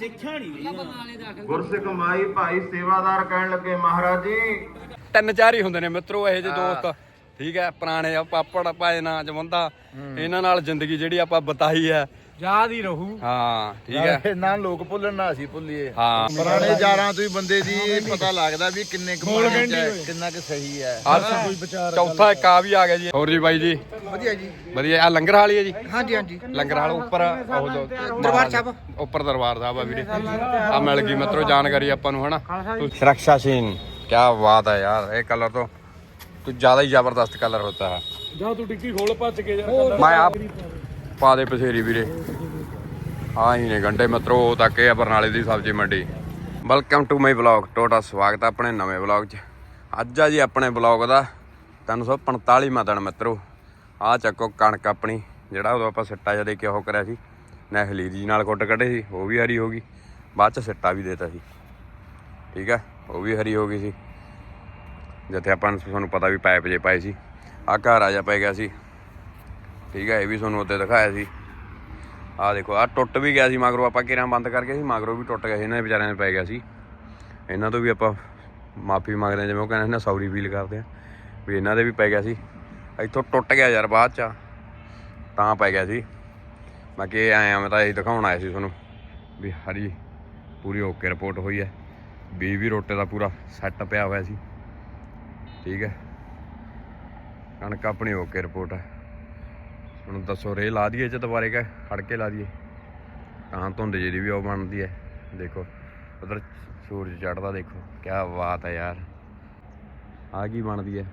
ਦੇਖਿਆ ਨਹੀਂ ਗੁਰਸਿੱਖ ਮਾਈ ਭਾਈ ਸੇਵਾਦਾਰ ਕਹਿਣ ਲੱਗੇ ਮਹਾਰਾਜ ਜੀ। ਤਿੰਨ ਚਾਰ ਹੀ ਹੁੰਦੇ ਨੇ ਮਿੱਤਰੋ ਇਹ ਜਿਹੇ ਦੋਸਤ। ਠੀਕ ਹੈ ਪੁਰਾਣੇ ਆ ਪਾਪੜ ਪਾਏ ਨਾ ਜਵੰਦਾ। ਇਹਨਾਂ ਨਾਲ ਜ਼ਿੰਦਗੀ ਜਿਹੜੀ ਆਪਾਂ ਬਤਾਈ ਹੈ। ਯਾਦ ਹੀ ਰਹੂ। ਹਾਂ ਠੀਕ ਹੈ। ਨਾ ਲੋਕ ਭੁੱਲਣ ਨਾ ਅਸੀਂ ਭੁੱਲੀਏ। ਹਾਂ। ਪੁਰਾਣੇ ਯਾਰਾਂ ਤੋਂ ਹੀ ਬੰਦੇ ਦੀ ਪਤਾ ਲੱਗਦਾ ਵੀ ਕਿੰਨੇ ਕੁ ਚ ਹੈ, ਕਿੰਨਾ ਕੁ ਸਹੀ ਹੈ। ਆਹ ਚੌਥਾ ਇੱਕ ਆ ਵੀ ਆ ਗਿਆ ਜੀ। ਹੋਰ ਜੀ ਬਾਈ ਜੀ? ਵਧੀਆ ਜੀ। ਵਧੀਆ ਆ ਲੰਗਰ ਵਾਲੀ ਹੈ ਜੀ? ਹਾਂਜੀ ਹਾਂਜੀ। ਲੰਗਰ ਹਾਲ ਉੱਪਰ ਉਹ ਜੋ ਦਰਬਾਰ ਸਾਹਿਬ। ਉੱਪਰ ਦਰਬਾਰ ਸਾਹਿਬ ਆ ਵੀਰੇ। ਆ ਮਿਲ ਗਈ ਮਿੱਤਰੋ ਜਾਣਕਾਰੀ ਆਪਾਂ ਨੂੰ ਹਨਾ? ਸੁਰੱਖਿਆ ਸੀਨ ਕੀ ਬਾਤ ਹੈ ਯਾਰ ਇਹ ਕਲਰ ਤੋਂ ਕੁਝ ਜ਼ਿਆਦਾ ਹੀ ਜ਼ਬਰਦਸਤ ਕਲਰ ਹੁੰਦਾ ਹੈ। ਜਾ ਤੂੰ ਟਿੱਕੀ ਖੋਲ ਭੱਜ ਕੇ ਯਾਰ ਮੈਂ ਆਪ ਪਾ ਦੇ ਪਸੇਰੀ ਵੀਰੇ। ਆ ਹੀ ਨੇ ਘੰਟੇ ਮਿੱਤਰੋ ਉਹ ਤੱਕ ਇਹ ਆ ਬਰਨਾਲੇ ਦੀ ਸਬਜ਼ੀ ਮੰਡੀ। ਵੈਲਕਮ ਟੂ ਮਾਈ ਵਲੌਗ ਟੋਟਾ ਸਵਾਗਤ ਹੈ ਆਪਣੇ ਨਵੇਂ ਵਲੌਗ 'ਚ। ਅੱਜ ਆ ਜੀ ਆਪਣੇ ਵਲੌਗ ਦਾ 345ਵਾਂ ਦਿਨ ਮਿੱਤਰੋ। ਆ ਚੱਕੋ ਕਣਕ ਆਪਣੀ, ਜਿਹੜਾ ਉਦੋਂ ਆਪਾਂ ਸਿੱਟਾ ਜਿਹਾ ਦੇ ਕੇ ਉਹ ਕਰਿਆ ਸੀ। ਨਹਿਲੀ ਜੀ ਨਾਲ ਕੁੱਟ ਕੱਢੇ ਸੀ, ਉਹ ਵੀ ਹਰੀ ਹੋ ਗਈ। ਬਾਅਦ ਚ ਸਿੱਟਾ ਵੀ ਦੇਤਾ ਸੀ। ਠੀਕ ਆ, ਉਹ ਵੀ ਹਰੀ ਹੋ ਗਈ ਸੀ। ਜਿੱਥੇ ਆਪਾਂ ਨੂੰ ਤੁਹਾਨੂੰ ਪਤਾ ਵੀ ਪਾਈਪ ਜੇ ਪਾਏ ਸੀ। ਆ ਘਰ ਆ ਜਾ ਪੈ ਗਿਆ ਸੀ। ਠੀਕ ਹੈ, ਇਹ ਵੀ ਤੁਹਾਨੂੰ ਉੱਤੇ ਦਿਖਾਇਆ ਸੀ। ਆ ਦੇਖੋ ਆ ਟੁੱਟ ਵੀ ਗਿਆ ਸੀ ਮਗਰੋਂ, ਆਪਾਂ ਕਿਰਾਂ ਬੰਦ ਕਰਕੇ ਸੀ, ਮਗਰੋਂ ਵੀ ਟੁੱਟ ਗਿਆ ਸੀ, ਇਹਨਾਂ ਦੇ ਵਿਚਾਰਿਆਂ ਦੇ ਪੈ ਗਿਆ ਸੀ। ਇਹਨਾਂ ਤੋਂ ਵੀ ਆਪਾਂ ਮਾਫੀ ਮੰਗਦੇ ਹਾਂ, ਜਿਵੇਂ ਉਹ ਕਹਿੰਦੇ ਨੇ ਸੌਰੀ ਫੀਲ ਕਰਦੇ ਆ ਵੀ ਇਹਨਾਂ ਦੇ ਵੀ ਪੈ ਗਿਆ ਸੀ। ਇੱਥੋਂ ਟੁੱਟ ਗਿਆ ਯਾਰ, ਬਾਅਦ ਚ ਤਾਂ ਪੈ ਗਿਆ ਸੀ। ਬਾਕੀ ਇਹ ਆਇਆ ਮੈਂ ਤਾਂ ਇਹ ਦਿਖਾਉਣ ਆਇਆ ਸੀ ਤੁਹਾਨੂੰ, ਵੀ ਹਰੀ, ਪੂਰੀ ਓਕੇ ਰਿਪੋਰਟ ਹੋਈ ਹੈ। ਬੀ ਵੀ ਰੋਟੇ ਦਾ ਪੂਰਾ ਸੈੱਟ ਪਿਆ ਹੋਇਆ ਸੀ। ਠੀਕ ਹੈ। ਕਣਕ ਆਪਣੀ ਓਕੇ ਰਿਪੋਰਟ ਹੈ। ਹੁਣ ਦੱਸੋ, ਰੇ ਲਾ ਦਈਏ ਚ ਦੁਬਾਰੇ ਕਾ ਖੜ ਕੇ ਲਾ ਦਈਏ। ਤਾਂ ਧੁੰਦ ਜਿਹੜੀ ਵੀ ਉਹ ਬਣਦੀ ਹੈ। ਦੇਖੋ, ਉਧਰ ਸੂਰਜ ਚੜਦਾ ਦੇਖੋ। ਕੀ ਬਾਤ ਹੈ ਯਾਰ। ਆ ਕੀ ਬਣਦੀ ਹੈ?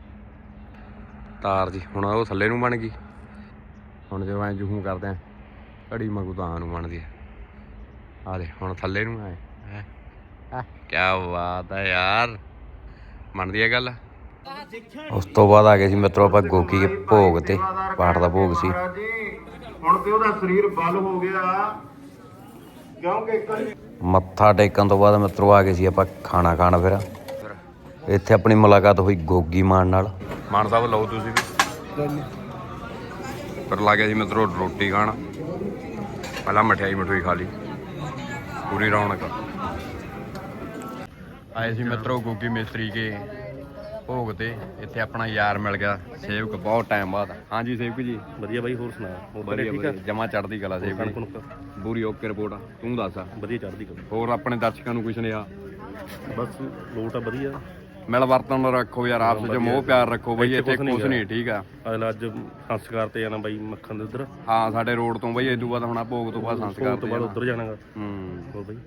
ਤਾਰ ਜੀ, ਹੁਣ ਉਹ ਥੱਲੇ ਨੂੰ ਬਣ ਗਈ। ਹੁਣ ਜਦੋਂ ਐ ਜੂਹੂ ਕਰਦੇ ਆ, ਘੜੀ ਮਗੂ ਤਾਂ ਨੂੰ ਬਣਦੀ ਹੈ। ਆ ਦੇ, ਹੁਣ ਥੱਲੇ ਨੂੰ ਆਏ। ਹੈ? ਕੀ ਬਾਤ ਹੈ ਯਾਰ। ਬਣਦੀ ਹੈ ਗੱਲ? ਉਸ ਤੋਂ ਬਾਅਦ ਆ ਗਏ ਸੀ ਮਿੱਤਰੋ ਆਪਾਂ ਗੋਕੀ ਦੇ ਭੋਗ ਤੇ ਪਾਠ ਦਾ ਭੋਗ ਸੀ। ਹੁਣ ਤੇ ਉਹਦਾ ਸਰੀਰ ਬਲ ਹੋ ਗਿਆ। ਕਿਉਂਕਿ ਮੱਥਾ ਟੇਕਣ ਤੋਂ ਬਾਅਦ ਮਿੱਤਰੋ ਆ ਗਏ ਸੀ ਆਪਾਂ ਖਾਣਾ ਖਾਣ ਫਿਰ। ਇੱਥੇ ਆਪਣੀ ਮੁਲਾਕਾਤ ਹੋਈ ਗੋਗੀ ਮਾਨ ਨਾਲ। ਮਾਨ ਸਾਹਿਬ ਲਓ ਤੁਸੀਂ ਵੀ। ਫਿਰ ਲੱਗਿਆ ਸੀ ਮਿੱਤਰੋ ਰੋਟੀ ਖਾਣ। ਪਹਿਲਾਂ ਮਠਿਆਈ ਮਠੂਈ ਖਾ ਲਈ। ਪੂਰੀ ਰੌਣਕ। ਆਏ ਸੀ ਮਿੱਤਰੋ ਗੋਗੀ ਮਿਸਤਰੀ ਕੇ। ਭੋਗ ਤੇ ਇੱਥੇ ਆਪਣਾ ਯਾਰ ਮਿਲ ਗਿਆ ਸੇਵਕ ਬਹੁਤ ਟਾਈਮ ਬਾਅਦ। ਹਾਂਜੀ ਸੇਵਕ ਜੀ। ਵਧੀਆ ਬਾਈ ਹੋਰ ਸੁਣਾ ਹੋਰ ਬੜੇ ਵਧੀਆ ਜਮਾ ਚੜਦੀ ਕਲਾ ਸੇਵਕ ਪੂਰੀ ਓਕੇ ਰਿਪੋਰਟ ਤੂੰ ਦੱਸ। ਵਧੀਆ ਚੜਦੀ ਕਰ ਹੋਰ ਆਪਣੇ ਦਰਸ਼ਕਾਂ ਨੂੰ ਕੁਛ ਨਹੀਂ ਆ? ਬਸ ਲੋਟ ਆ ਵਧੀਆ। ਮਿਲ ਵਰਤਨ ਰੱਖੋ ਯਾਰ ਆਪਸ ਵਿੱਚ ਮੋਹ ਪਿਆਰ ਰੱਖੋ ਬਈ ਇੱਥੇ ਕੁਛ ਨਹੀਂ ਠੀਕ ਆ। ਅਗਲਾ ਅੱਜ ਸੰਸਕਾਰ ਤੇ ਜਾਣਾ ਬਾਈ ਮੱਖਣ ਦੇ ਉਧਰ। ਹਾਂ ਸਾਡੇ ਰੋਡ ਤੋਂ ਬਈ ਇਦੋਂ ਬਾਅਦ ਹੁਣ ਭੋਗ ਤੋਂ ਬਾਅਦ ਸੰਸਕਾਰ ਤੋਂ ਬਾਅਦ ਉਧਰ ਜਾਣਾਗਾ। ਹੂੰ। ਹੋਰ ਬਾਈ।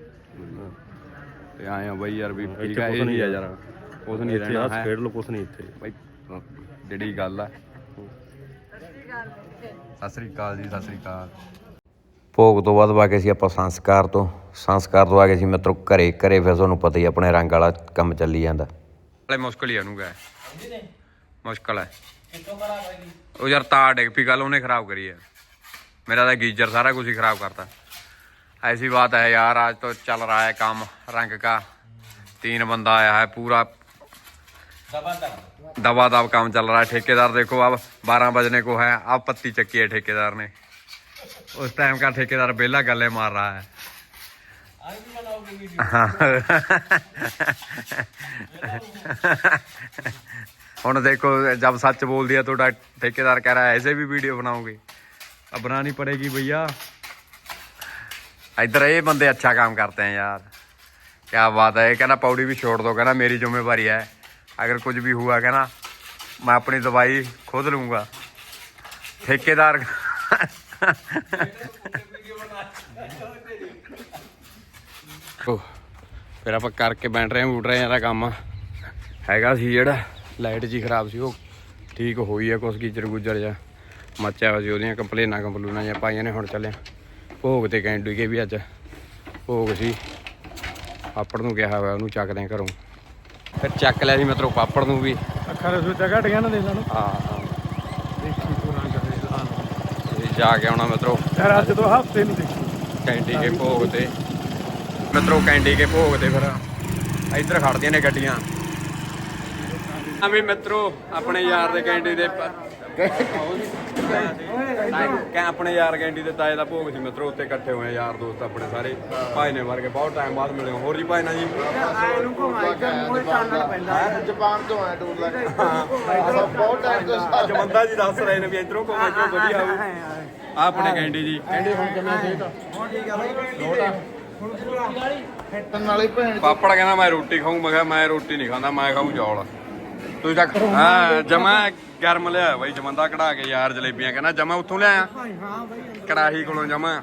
ਤੇ ਆਏ ਆ ਬਈ ਯਾਰ ਵੀ ਠੀਕ ਆ ਇਹ ਨਹੀਂ ਆ। ਯਾਰ। ਕੁਛ ਨਹੀਂ ਇੱਥੇ ਰਹਿਣਾ ਆ ਹੈ ਖੇਡ ਲੋ ਕੁਛ ਨਹੀਂ ਇੱਥੇ ਬਈ ਜਿਹੜੀ ਗੱਲ ਆ ਸਤਿ ਸ੍ਰੀ ਅਕਾਲ ਜੀ ਸਤਿ ਸ੍ਰੀ ਅਕਾਲ ਭੋਗ ਤੋਂ ਬਾਅਦ ਆ ਗਏ ਸੀ ਆਪਾਂ ਸੰਸਕਾਰ ਤੋਂ ਸੰਸਕਾਰ ਤੋਂ ਆ ਗਏ ਸੀ ਮਿੱਤਰੋ ਘਰੇ ਘਰੇ ਫਿਰ ਤੁਹਾਨੂੰ ਪਤਾ ਹੀ ਆ, ਆਪਣੇ ਰੰਗ ਵਾਲਾ ਕੰਮ ਚੱਲੀ ਜਾਂਦਾ ਹਲੇ ਮੁਸ਼ਕਲ ਹੀ ਆਣੂਗਾ ਮੁਸ਼ਕਲ ਹੈ ਉਹ ਯਾਰ ਤਾਰ ਡਿੱਗ ਪਈ ਕੱਲ ਉਹਨੇ ਖਰਾਬ ਕਰੀ ਹੈ मेरा तो गीजर सारा कुछ ही खराब करता ऐसी बात है यार आज तो चल रहा है काम रंग का तीन बंदा आया है पूरा दबा दब काम चल रहा है ठेकेदार देखो अब बारह बजने को है अब पत्ती चक्की है ठेकेदार ने उस टाइम का ठेकेदार बेला गले मार रहा है ਹੁਣ देखो जब सच बोल दिया तो डा- ठेकेदार कह रहा है ऐसे भी वीडियो बनाओगे अब बनानी पड़ेगी भैया इधर ये बंदे अच्छा काम करते हैं यार क्या बात है ये कहना पौड़ी भी छोड़ दो कहना मेरी जिम्मेवारी है अगर कुछ भी हुआ कहना मैं अपनी दवाई खुद लूंगा ठेकेदार ਫਿਰ ਆਪਾਂ ਕਰਕੇ ਬੈਠ ਰਹੇ ਹਾਂ ਉੱਡ ਰਹੇ ਹਾਂ ਇਹਦਾ ਕੰਮ ਹੈਗਾ ਸੀ ਜਿਹੜਾ ਲਾਈਟ ਜੀ ਖਰਾਬ ਸੀ ਉਹ ਠੀਕ ਹੋਈ ਹੈ ਕੁਛ ਗੀਜਰ ਗੁਜਰ ਜਾ ਮੱਚਿਆ ਹੋਇਆ ਸੀ ਉਹਦੀਆਂ ਕੰਪਲੇਨਾਂ ਕੰਪਲੂਨਾਂ ਜਾਂ ਪਾਈਆਂ ਨੇ ਹੁਣ ਚੱਲੇ ਭੋਗ ਤੇ ਕੈਂਡੂ ਕੇ ਵੀ ਅੱਜ ਭੋਗ ਸੀ ਪਾਪੜ ਨੂੰ ਕਿਹਾ ਹੋਇਆ ਉਹਨੂੰ ਚੱਕਦੇ ਹਾਂ ਘਰੋਂ ਫਿਰ ਚੱਕ ਲਿਆ ਸੀ ਮਤਲਬ ਪਾਪੜ ਨੂੰ ਵੀ। ਅੱਖਾਂ ਦੇ ਸੋਚਾ ਘਟ ਗਿਆ ਨਾ ਦੇ ਸਾਨੂੰ। ਹਾਂ ਹਾਂ। ਦੇਖੀ ਤੂੰ ਰੰਗ ਦੇ ਲਾਂ ਤੇ ਜਾ ਕੇ ਆਉਣਾ ਮਿੱਤਰੋ ਯਾਰ ਅੱਜ ਤੋਂ ਹਫ਼ਤੇ ਨੂੰ ਦੇਖੀ। ਕੈਂਡੀ ਕੇ ਭੋਗ ਤੇ। ਮਿੱਤਰੋ ਕੈਂਡੀ ਕੇ ਭੋਗ ਤੇ ਫਿਰ ਇੱਧਰ ਖੜਦੀਆਂ ਨੇ ਗੱਡੀਆਂ। ਆ ਵੀ ਮਿੱਤਰੋ ਆਪਣੇ ਯਾਰ ਦੇ ਕੈਂਡੀ ਦੇ ਕੈ ਆਪਣੇ ਯਾਰ ਗੈਂਡੀ ਦੇ ਤਾਏ ਦਾ ਭੋਗ ਸੀ ਮਿੱਤਰੋ ਉੱਤੇ ਇਕੱਠੇ ਹੋਏ ਆ ਯਾਰ ਦੋਸਤ ਆਪਣੇ ਸਾਰੇ। ਭਾਈ ਨੇ ਵਰਗੇ ਬਹੁਤ ਟਾਈਮ ਬਾਅਦ ਮਿਲੇ ਹੋਰ ਜੀ ਭਾਈ ਨਾਲ ਜੀ? ਜਾਪਾਨ ਤੋਂ ਆਇਆ ਟੂਰ ਲੈ ਕੇ। ਬਹੁਤ ਟਾਈਮ ਤੋਂ ਜੀ ਦੱਸ ਰਹੇ ਨੇ ਵੀ ਇਧਰੋਂ ਘੁੰਮੇ ਕਿਉਂ ਵਧੀਆ ਆਊ ਆ ਆਪਣੇ ਗੈਂਡੀ ਜੀ। ਗੈਂਡੀ ਹੁਣ ਹਿੱਟਣ ਵਾਲੀ ਭੈਣ ਪਾਪੜ ਕਹਿੰਦਾ ਮੈਂ ਰੋਟੀ ਖਾਊਂ। ਮੈਂ ਕਿਹਾ ਮੈਂ ਰੋਟੀ ਨਹੀਂ ਖਾਂਦਾ ਮੈਂ ਖਾਊਂ ਚੌਲ। ਤੁਸੀਂ ਤਾਂ ਹਾਂ ਜਮਾ ਗਰਮ ਲਿਆ ਬਾਈ ਜਮੰਦਾ ਕਢਾ ਕੇ ਯਾਰ ਜਲੇਬੀਆਂ ਕਹਿੰਦਾ ਜਮਾ ਉੱਥੋਂ ਲਿਆਇਆ। ਕੜਾਹੀ ਕੋਲੋਂ ਜਮਾ।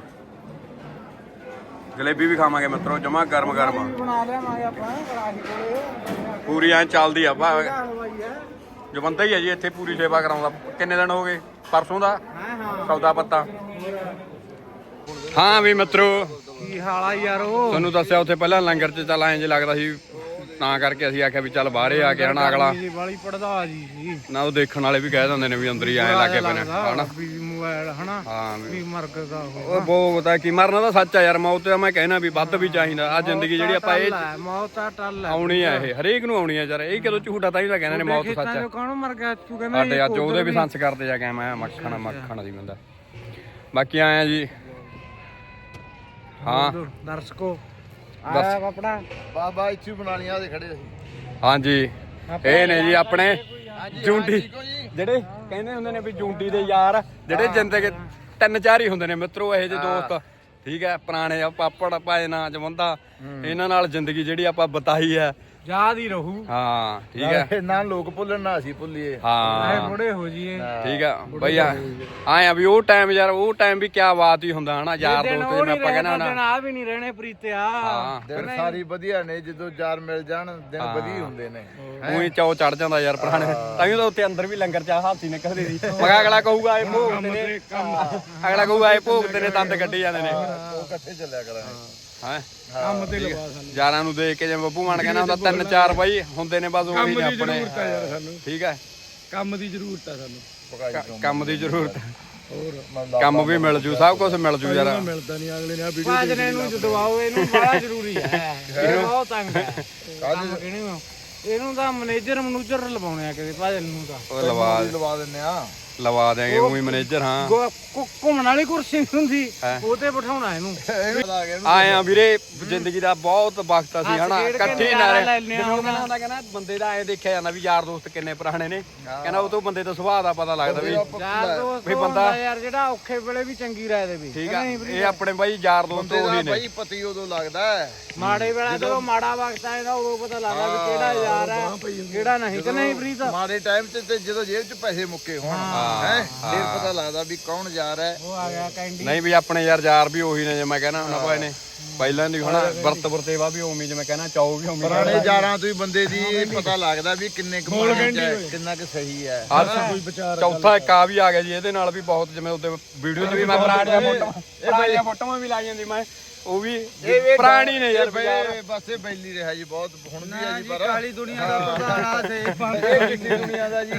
ਜਲੇਬੀ ਵੀ ਖਾਵਾਂਗੇ ਮਿੱਤਰੋ ਜਮਾ ਗਰਮ ਗਰਮ। ਬਣਾ ਲਿਆਵਾਂਗੇ ਆਪਾਂ ਕੜਾਹੀ ਕੋਲੇ। ਪੂਰੀ ਐ ਚੱਲਦੀ ਆ ਭਾ ਜਵੰਦਾ ਹੀ ਹੈ ਜੀ ਇੱਥੇ ਪੂਰੀ ਸੇਵਾ ਕਰਾਉਂਦਾ। ਕਿੰਨੇ ਦਿਨ ਹੋ ਗਏ? ਪਰਸੋਂ ਦਾ? ਹਾਂ ਹਾਂ। ਸੌਦਾ ਪੱਤਾ। ਹਾਂ ਵੀ ਮਿੱਤਰੋ। ਕੀ ਹਾਲਾ ਯਾਰੋ? ਤੁਹਾਨੂੰ ਦੱਸਿਆ ਉੱਥੇ ਪਹਿਲਾਂ ਲੰਗਰ 'ਚ ਚੱਲ ਐਂ ਜੇ ਲੱਗਦਾ ਸੀ ਤਾਂ ਕਰਕੇ ਅਸੀਂ ਆਖਿਆ ਵੀ ਚੱਲ ਬਾਹਰੇ ਆ ਕੇ ਹਨਾ ਅਗਲਾ। ਜੀ ਵਾਲੀ ਪੜਦਾ ਜੀ। ਸੀ ਨਾ ਉਹ ਦੇਖਣ ਵਾਲੇ ਵੀ ਕਹਿ ਦਿੰਦੇ ਨੇ ਵੀ ਅੰਦਰ ਹੀ ਐਂ ਲੱਗੇ ਪਏ ਨੇ ਹਨਾ। ਵੀ ਮੋਬਾਈਲ ਹਨਾ ਹਾਂ। ਵੀ ਮਰਗ ਦਾ ਉਹ। ਬਹੁਤ ਪਤਾ ਕੀ ਮਰਨਾ ਤਾਂ ਸੱਚ ਆ ਯਾਰ ਮੌਤ ਤਾਂ ਮੈਂ ਕਹਿਣਾ ਵੀ ਵੱਧ ਵੀ ਚਾਹੀਦਾ ਆ ਜ਼ਿੰਦਗੀ ਜਿਹੜੀ ਆਪਾਂ ਇਹ ਮੌਤ ਆ ਟੱਲ ਹੈ। ਆਉਣੀ ਆ ਇਹ ਹਰੇਕ ਨੂੰ ਆਉਣੀ ਆ ਯਾਰ ਇਹ ਕਦੋਂ ਝੂਠਾ ਤਾਂ ਹੀ ਤਾਂ ਕਹਿੰਦੇ ਨੇ ਮੌਤ ਸੱਚ ਆ। ਕੌਣ ਮਰ ਗਿਆ ਤੂੰ ਕਹਿੰਦਾ ਸਾਡੇ ਅੱਜ ਉਹਦੇ ਵੀ ਸੰਸਕਾਰ ਤੇ ਜਾ ਕੇ ਮੈਂ ਮੱਖਣ ਮੱਖਣ ਦੀ ਬੰਦਾ। ਬਾਕੀ ਆਇਆ ਜੀ। ਹਾਂ। ਦਰਸ਼ਕੋ। ਆਇਆ ਕਪੜਾ ਬਾਬਾ ਇੱਥੇ ਬਣਾ ਲੀਆਂ ਦੇ ਖੜੇ ਸੀ ਹਾਂਜੀ। ਇਹ ਨੇ ਜੀ ਆਪਣੇ ਜੂੰਡੀ। ਜਿਹੜੇ ਕਹਿੰਦੇ ਹੁੰਦੇ ਨੇ ਵੀ ਜੂੰਡੀ ਦੇ ਯਾਰ ਜਿਹੜੇ ਜ਼ਿੰਦਗੀ ਤਿੰਨ ਚਾਰ ਹੀ ਹੁੰਦੇ ਨੇ ਮਿੱਤਰੋ ਇਹੋ ਜਿਹੇ ਦੋਸਤ। ਠੀਕ ਹੈ ਪੁਰਾਣੇ ਆ ਪਾਪੜ ਪਾਏ ਨਾ ਜਵੰਦਾ। ਇਹਨਾਂ ਨਾਲ ਜ਼ਿੰਦਗੀ ਜਿਹੜੀ ਆਪਾਂ ਬਤਾਈ ਹੈ। ਯਾਦ ਹੀ ਰਹੂ। ਹਾਂ ਠੀਕ ਹੈ। ਨਾ ਲੋਕ ਭੁੱਲਣ ਨਾ ਅਸੀਂ ਭੁੱਲੀਏ। ਐ ਹਾਂ ਬੁੜੇ ਹੋ। ਜੀਏ ਠੀਕ ਆ ਬਈ ਆਏ ਆ ਵੀ ਉਹ ਟਾਈਮ ਯਾਰ ਉਹ ਟਾਈਮ ਵੀ ਕਿਆ ਬਾਤ ਹੀ ਹੁੰਦਾ ਹਨਾ ਯਾਰ ਦਿਨ ਦੋਸਤ ਉਹ ਜਿਵੇਂ ਨਹੀਂ ਆਪਾਂ ਰਹੇ ਕਹਿੰਦਾ ਦਿਨ ਨਾ ਆ ਵੀ ਨਹੀਂ ਰਹਿਣੇ ਪ੍ਰੀਤਿਆ। ਹਾਂ। ਦਿਨ ਸਾਰੀ ਵਧੀਆ ਨੇ ਜਦੋਂ ਯਾਰ ਮਿਲ ਜਾਣ ਦਿਨ ਵਧੀਆ ਹੁੰਦੇ ਨੇ। ਉਹੀ ਚੌ ਚੜ ਜਾਂਦਾ ਯਾਰ ਪੁਰਾਣੇ ਤਾਂ ਹੀ। ਤਾਂ ਉੱਤੇ ਅੰਦਰ ਵੀ ਲੰਗਰ ਚਾਹ ਹਾਥੀ ਨਿਕਲਦੇ ਸੀ ਮਗਾ ਅਗਲਾ ਕਹੂਗਾ ਇਹ ਭੋਗ ਤੇ ਨੇ ਅਗਲਾ ਕਹੂਗਾ ਇਹ ਭੋਗ ਤੇ ਨੇ ਦੰਦ ਕੱਢੀ ਜਾਂਦੇ ਨੇ। ਉਹ ਇਕੱਠੇ ਚੱਲਿਆ ਕਰਾਂਗੇ। ਹੈ? ਕੰਮ ਤੇ ਲਵਾ ਸਾਨੂੰ। ਯਾਰਾਂ ਨੂੰ ਦੇਖ ਕੇ ਜਿਵੇਂ ਬੱਬੂ ਮਾਨ ਕਹਿੰਦਾ ਹੁੰਦਾ ਤਿੰਨ ਚਾਰ ਬਾਈ ਹੁੰਦੇ ਨੇ ਬਸ ਉਹੀ ਕੰਮ ਨੇ ਦੀ ਆਪਣੇ। ਜ਼ਰੂਰਤ ਆ ਯਾਰ ਸਾਨੂੰ। ਠੀਕ ਹੈ। ਕੰਮ ਦੀ ਜ਼ਰੂਰਤ ਆ ਸਾਨੂੰ। ਕੰਮ ਦੀ ਜ਼ਰੂਰਤ। ਹੋਰ। ਕੰਮ ਵੀ ਮਿਲ ਜੂ ਸਭ ਕੁਝ ਮਿਲ ਜੂ ਯਾਰ। ਮਿਲਦਾ ਨਹੀਂ ਅਗਲੇ ਨੇ ਆ ਵੀਡੀਓ ਭਾਜਨੇ ਨੂੰ ਦਵਾਓ ਇਹਨੂੰ ਬੜਾ ਜ਼ਰੂਰੀ ਹੈ। ਇਹ ਬਹੁਤ ਤੰਗ ਹੈ। ਕੰਮ ਕਿਹਨੇ ਨੂੰ? ਇਹਨੂੰ ਤਾਂ ਮੈਨੇਜਰ ਮਨੂਜਰ ਲਵਾਉਣੇ ਆ ਕਿਤੇ ਭਾਜਨ ਨੂੰ ਤਾਂ। ਉਹ ਲਵਾ ਲਵਾ ਦਿੰਨੇ ਆ। ਲਵਾ ਦੇਾਂਗੇ ਉਹੀ ਮੈਨੇਜਰ ਹਾਂ। ਗੋ- ਘੁ- ਘੁੰਮਣ ਵਾਲੀ ਕੁਰਸੀ ਹੁੰਦੀ ਹੈਂ। ਉਹ ਤੇ ਬਿਠਾਉਣਾ ਇਹਨੂੰ। ਆਏ ਆ ਵੀਰੇ ਜ਼ਿੰਦਗੀ ਦਾ ਬਹੁਤ ਵਕਤ ਅਸੀਂ ਹਨਾ ਖੇਡ ਕੇ ਇਕੱਠੀ ਨਜ਼ਾਰਾ ਨਾਰੇ ਲੈ ਲੈਂਦੇ ਆ ਜਦੋਂ ਹੁਣ। ਕਹਿੰਦਾ ਹੁੰਦਾ ਕਹਿੰਦਾ ਬੰਦੇ ਦਾ ਐ ਦੇਖਿਆ ਜਾਂਦਾ ਵੀ ਯਾਰ ਦੋਸਤ ਕਿੰਨੇ ਪੁਰਾਣੇ ਨੇ। ਕਹਿੰਦਾ ਉਹ ਤੋਂ ਬੰਦੇ ਦਾ ਸੁਭਾਅ ਦਾ ਪਤਾ ਲੱਗਦਾ ਵੀ ਯਾਰ ਦੋਸਤ ਵੀ ਉਹ ਬੰਦਾ- ਹੁੰਦਾ ਯਾਰ ਜਿਹੜਾ ਔਖੇ ਵੇਲੇ ਵੀ ਚੰਗੀ ਰਾਏ ਦੇ ਵੀ ਠੀਕ ਆ ਇਹ ਆਪਣੇ ਬਾਈ ਯਾਰ ਦੋਸਤ ਬੰਦੇ ਉਹੀ ਦਾ ਨੇ। ਬਾਈ ਪਤੀ ਉਦੋਂ ਲੱਗਦਾ ਹੈ। ਮਾੜੇ ਵੇਲੇ ਜਦੋਂ ਮਾੜਾ ਵਕਤ ਆਏਗਾ ਉਦੋਂ ਪਤਾ ਲੱਗਦਾ ਵੀ ਕਿਹੜਾ ਯਾਰ ਹੈ ਕਿਹੜਾ ਨਹੀਂ ਕਿ ਨਹੀਂ ਪ੍ਰੀਤ? ਮਾੜੇ ਟਾਈਮ ਤੇ ਤੇ ਜਦੋਂ ਜੇਬ 'ਚ ਪੈਸੇ ਮੁੱਕੇ ਹੋਣ। ਹੈ ਫਿਰ ਪਤਾ ਲੱਗਦਾ ਵੀ ਕੌਣ ਯਾਰ ਹੈ। ਉਹ ਆ ਗਿਆ ਕੈਂਡੀ। ਨਹੀਂ ਵੀ ਆਪਣੇ ਯਾਰ ਯਾਰ ਵੀ ਉਹੀ ਨੇ ਜੇ ਮੈਂ ਕਹਿੰਦਾ ਹੁੰਦਾ ਭਾਈ ਨੇ ਪਹਿਲਾਂ ਦੀ ਹੁਣ ਵਰਤ ਵਰਤੇਵਾ ਵੀ ਉਵੇਂ ਜਿਵੇਂ ਕਹਿੰਦਾ ਚਾਉ ਵੀ ਉਵੇਂ ਪੁਰਾਣੇ ਯਾਰਾਂ ਤੋਂ ਹੀ ਬੰਦੇ ਦੀ ਪਤਾ ਲੱਗਦਾ ਵੀ ਕਿੰਨੇ ਕੁ 'ਚ ਹੈ ਕਿੰਨਾ ਕੁ ਸਹੀ ਹੈ। ਆਹ ਚੌਥਾ ਇੱਕ ਆ ਵੀ ਆ ਗਿਆ ਜੀ ਇਹਦੇ ਨਾਲ ਵੀ ਬਹੁਤ ਜਿਵੇਂ ਉੱਤੇ ਵੀਡੀਓ 'ਚ ਵੀ ਮੈਂ ਪੁਰਾਣੀਆਂ ਫੋਟੋਆਂ ਪੁਰਾਣੀਆਂ ਫੋਟੋਆਂ ਵੀ ਲਾਈ ਜਾਂਦੀ ਮੈਂ। ਉਹ ਵੀ ਪੁਰਾਣੀ ਨੇ ਯਾਰ ਬਈ ਬਸੇ ਬੈਲੀ ਰਿਹਾ ਜੀ ਬਹੁਤ ਹੁਣ ਵੀ ਹੈ ਜੀ ਪਰ। ਕਾਲੀ ਦੁਨੀਆ ਦਾ ਪਤਾ ਨਾ ਸੇ ਇਹ ਦੁਨੀਆ ਦਾ ਜੀ।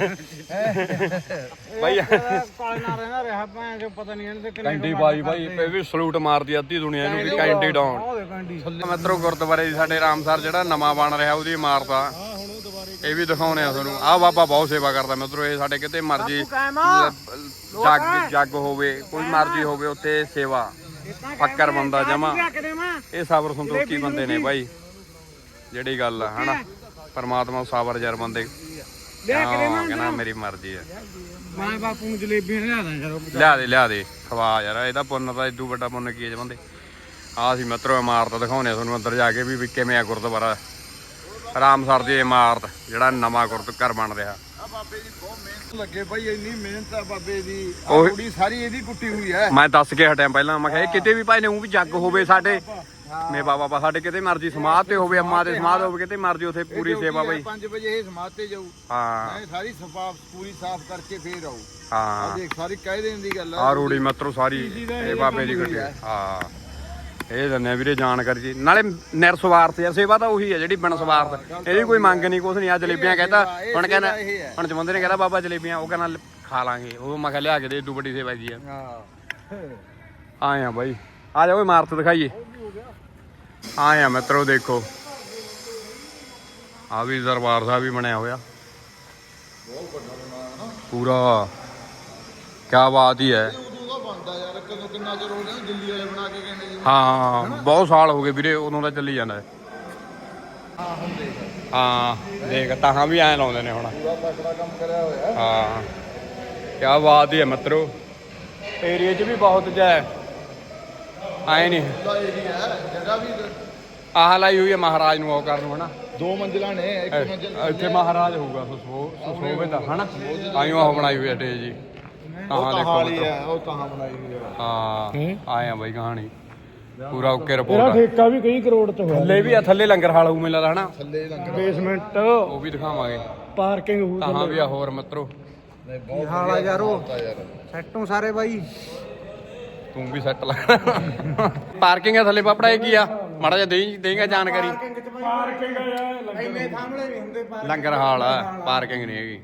ਬਾਈ ਕਾਲੇ ਨਾਲ ਰਹਿਣਾ ਰਿਹਾ ਭਾਂ ਜੋ ਪਤਾ ਨਹੀਂ ਇਹਨੇ ਕਿੰਨੇ ਕੈਂਡੀ ਬਾਈ ਬਾਈ ਇਹ ਵੀ ਸਲੂਟ ਮਾਰਦੀ ਅੱਧੀ ਦੁਨੀਆ ਇਹਨੂੰ ਵੀ ਕੈਂਡੀ ਡਾਊਨ। ਉਹ ਦੇ ਕੈਂਡੀ। ਮਿੱਤਰੋ ਗੁਰਦੁਆਰੇ ਦੀ ਸਾਡੇ ਰਾਮਸਰ ਜਿਹੜਾ ਨਵਾਂ ਬਣ ਰਿਹਾ ਉਹਦੀ ਇਮਾਰਤ ਆ। ਇਹ ਵੀ ਦਿਖਾਉਣੇ ਆ ਤੁਹਾਨੂੰ। ਆਹ ਬਾਬਾ ਬਹੁਤ ਸੇਵਾ ਕਰਦਾ ਮਿੱਤਰੋ ਇਹ ਸਾਡੇ ਕਿਤੇ ਮਰਜ਼ੀ ਜੱਗ ਜੱਗ ਹੋਵੇ ਕੋਈ ਮਰਜ਼ੀ ਹੋਵੇ ਉੱਥੇ ਸੇਵਾ। ਫੱਕਰ ਬੰਦਾ ਜਮਾ। ਇਹ ਸਬਰ ਸੰਤੋਖੀ ਬੰਦੇ ਨੇ ਬਾਈ। ਜਿਹੜੀ ਗੱਲ ਆ ਹਨਾ? ਪਰਮਾਤਮਾ ਸਬਰ ਜਰ ਬੰਦੇ। ਕਹਿੰਦਾ ਮੇਰੀ ਮਰਜ਼ੀ ਆ। ਮੈਂ ਬਾਪੂ ਨੂੰ ਜਲੇਬੀਆਂ ਲਿਆ ਦਾਂ ਲਿਆ ਦੇ ਲਿਆ ਦੇ। ਖਵਾ ਯਾਰ ਇਹਦਾ ਪੁੰਨ ਤਾਂ ਇਦੂ ਵੱਡਾ ਪੁੰਨ ਕੀ ਹੈ ਬੰਦੇ? ਆ ਸੀ ਮਿੱਤਰੋ ਇਮਾਰਤ ਦਿਖਾਉਣੇ ਤੁਹਾਨੂੰ ਅੰਦਰ ਜਾ ਕੇ ਵੀ ਕਿਵੇਂ ਆ ਗੁਰਦੁਆਰਾ। ਰਾਮਸਰ ਦੀ ਇਮਾਰਤ ਜਿਹੜਾ ਨਵਾਂ ਗੁਰਦ ਘਰ ਬਣ ਰਿਹਾ ਬਾਬੇ ਦੀ ਬਹੁਤ ਮਿਹਨਤ ਲੱਗੇ ਬਾਈ ਇੰਨੀ ਮਿਹਨਤ ਆ ਬਾਬੇ ਦੀ। ਆ ਉਹੀ- ਕੁੜੀ ਸਾਰੀ ਇਹਦੀ ਕੁੱਟੀ ਹੋਈ ਹੈ ਮੈਂ ਦੱਸ ਕੇ ਹਟਿਆ ਪਹਿਲਾਂ ਮੈਂ ਕਿਹਾ ਇਹ ਕਿਤੇ ਵੀ ਭਾਈ ਨੇ ਉਹ ਵੀ ਜੱਗ ਹੋਵੇ ਸਾਡੇ। ਮੇ ਬਾਬਾ ਬਾ ਸਾਡੇ ਕਿਤੇ ਮਰਜ਼ੀ ਸਮਾਧ ਤੇ ਹੋਵੇ ਅੰਮਾ ਤੇ ਸਮਾਧ ਹੋਵੇ ਕਿਤੇ ਮਰਜ਼ੀ ਉਥੇ ਪੂਰੀ ਸੇਵਾ ਬਈ। 5 ਵਜੇ ਇਹ ਸਮਾਧ ਤੇ ਜਾਊ। ਹਾਂ। ਐ ਸਾਰੀ ਸਫਾ ਪੂਰੀ ਸਾਫ਼ ਕਰਕੇ ਫੇਰ ਆਊ। ਆ ਹਾਂ ਦੇਖ ਸਾਰੀ ਕਹਿ ਦੇਣ ਦੀ ਗੱਲ ਆ। ਰੂੜੀ ਮਤਰੋ ਸਾਰੀ ਇਹ ਬਾਬੇ ਦੀ ਗੱਡੀ। ਹਾਂ। ਇਹ ਦੰਨੇ ਵੀਰੇ ਜਾਣਕਾਰੀ ਜੀ। ਨਾਲੇ ਨਿਰ ਸਵਾਰਥ ਯਾਰ ਸੇਵਾ ਤਾਂ ਉਹੀ ਹੈ ਜਿਹੜੀ ਬਿਨ ਸਵਾਰਥ। ਇਹਦੀ ਕੋਈ ਮੰਗ ਨਹੀਂ ਕੁਛ ਨਹੀਂ। ਆ ਜਲੇਬੀਆਂ ਕਹਿੰਦਾ ਹੁਣ ਕਹਿੰਦਾ। ਹੁਣ ਜਮੰਦੇ ਨੇ ਕਹਿੰਦਾ ਬਾਬਾ ਜਲੇਬੀਆਂ ਉਹ ਕਹਿੰਦਾ ਖਾ ਲਾਂਗੇ। ਉਹ ਮੈਂ ਕਿਹਾ ਲਿਆ ਕੇ ਦੇ ਏਡੂ ਵੱਡੀ ਸੇਵਾ ਜੀ ਆ। ਆਏ ਆ ਬਾਈ। ਆ ਜਾਓ ਇਮਾਰਤ ਦਿਖਾਈਏ। ਆਏ ਆ ਮਿੱਤਰੋ ਦੇਖੋ। ਆ ਵੀ ਦਰਬਾਰ ਸਾਹਿਬ ਵੀ ਬਣਿਆ ਹੋਇਆ। ਪੂਰਾ। ਕੀ ਬਾਤ ਹੀ ਹੈ। ਉਦੋਂ ਦਾ ਬਣਦਾ ਯਾਰ ਕਦੋਂ ਕਿੰਨਾ ਚਿਰ ਹੋ ਗਿਆ ਦਿੱਲੀ ਵਾਲੇ ਬਣਾ ਕੇ ਗਏ ਨੇ ਜੀ। ਹਾਂ ਬਹੁਤ ਸਾਲ ਹੋ ਗਏ ਵੀਰੇ ਉਦੋਂ ਦਾ ਚੱਲੀ ਜਾਂਦਾ ਹੈ। ਹਾਂ ਦੇਖ। ਤਾਹਾਂ ਵੀ ਐਂ ਲਾਉਂਦੇ ਨੇ ਹੁਣ। ਪੂਰਾ ਤਕੜਾ ਕੰਮ ਕਰਿਆ ਹੋਇਆ। ਹਾਂ ਕੀ ਬਾਤ ਹੀ ਹੈ ਮਿੱਤਰੋ। ਏਰੀਆ 'ਚ ਵੀ ਬਹੁਤ ਜੈ। ਆਏ ਨਹੀਂ ਦਾ ਏਰੀਆ ਹੈ ਜਗ੍ਹਾ ਵੀ ਆਹ ਲਾਈ ਹੋਈ ਹੈ ਮਹਾਰਾਜ ਨੂੰ ਉਹ ਕਰਨ ਨੂੰ ਹਨਾ? ਦੋ ਮੰਜ਼ਿਲਾਂ ਨੇ ਇੱਕ ਮੰਜ਼ਿਲ ਇੱਥੇ ਮਹਾਰਾਜ ਹੋਊਗਾ ਸੁਸੋ ਸੁਸੋਵੇ ਦਾ ਹਨਾ? ਆਇਓ ਉਹ ਬਣਾਈ ਹੋਈ ਹੈ ਡੇ ਜੀ। ਹਾਂ ਦੇਖੋ ਕਹਾਣੀ ਮਿੱਤਰੋ। ਹੈ ਉਹ ਕਹਾਂ ਬਣਾਈ ਹੋਈ ਹੈ ਹਾਂ। ਆਏ ਆ ਬਾਈ ਕਹਾਣੀ। ਪੂਰਾ ਓਕੇ ਰਿਪੋਰਟ ਠੇਕਾ ਵੀ ਕਈ ਕਰੋੜ ਚ ਹੋਇਆ ਥੱਲੇ ਵੀ ਆ ਥੱਲੇ ਲੰਗਰ ਹਾਲ ਹੋਊ ਮੇਲਾ ਦਾ ਹਨਾ? ਥੱਲੇ ਲੰਗਰ ਬੇਸਮੈਂਟ ਉਹ ਵੀ ਦਿਖਾਵਾਂਗੇ। ਪਾਰਕਿੰਗ ਹੋ ਤਾਹਾਂ ਵੀ ਆ ਹੋਰ ਮਿੱਤਰੋ। ਨਹੀਂ ਬਹੁਤ ਹਾਲਾ ਯਾਰੋ? ਯਾਰ। ਸੈੱਟੋਂ ਸਾਰੇ ਬਾਈ। ਤੂੰ ਵੀ ਸੈੱਟ ਲੱਗ ਪਾਰਕਿੰਗ ਹੈ ਥੱਲੇ ਪਾਪੜਾ ਇਹ ਕੀ ਆ? ਮਾੜਾ ਜਿਹਾ ਦੇਈ ਦੇਂਗਾ ਜਾਣਕਾਰੀ। ਪਾਰਕਿੰਗ ਆ ਇੰਨੇ ਸਾਹਮਣੇ ਨਹੀਂ ਹੁੰਦੇ ਲੰਗਰ ਹਾਲ ਆ ਪਾਰਕਿੰਗ ਨਹੀਂ ਹੈਗੀ।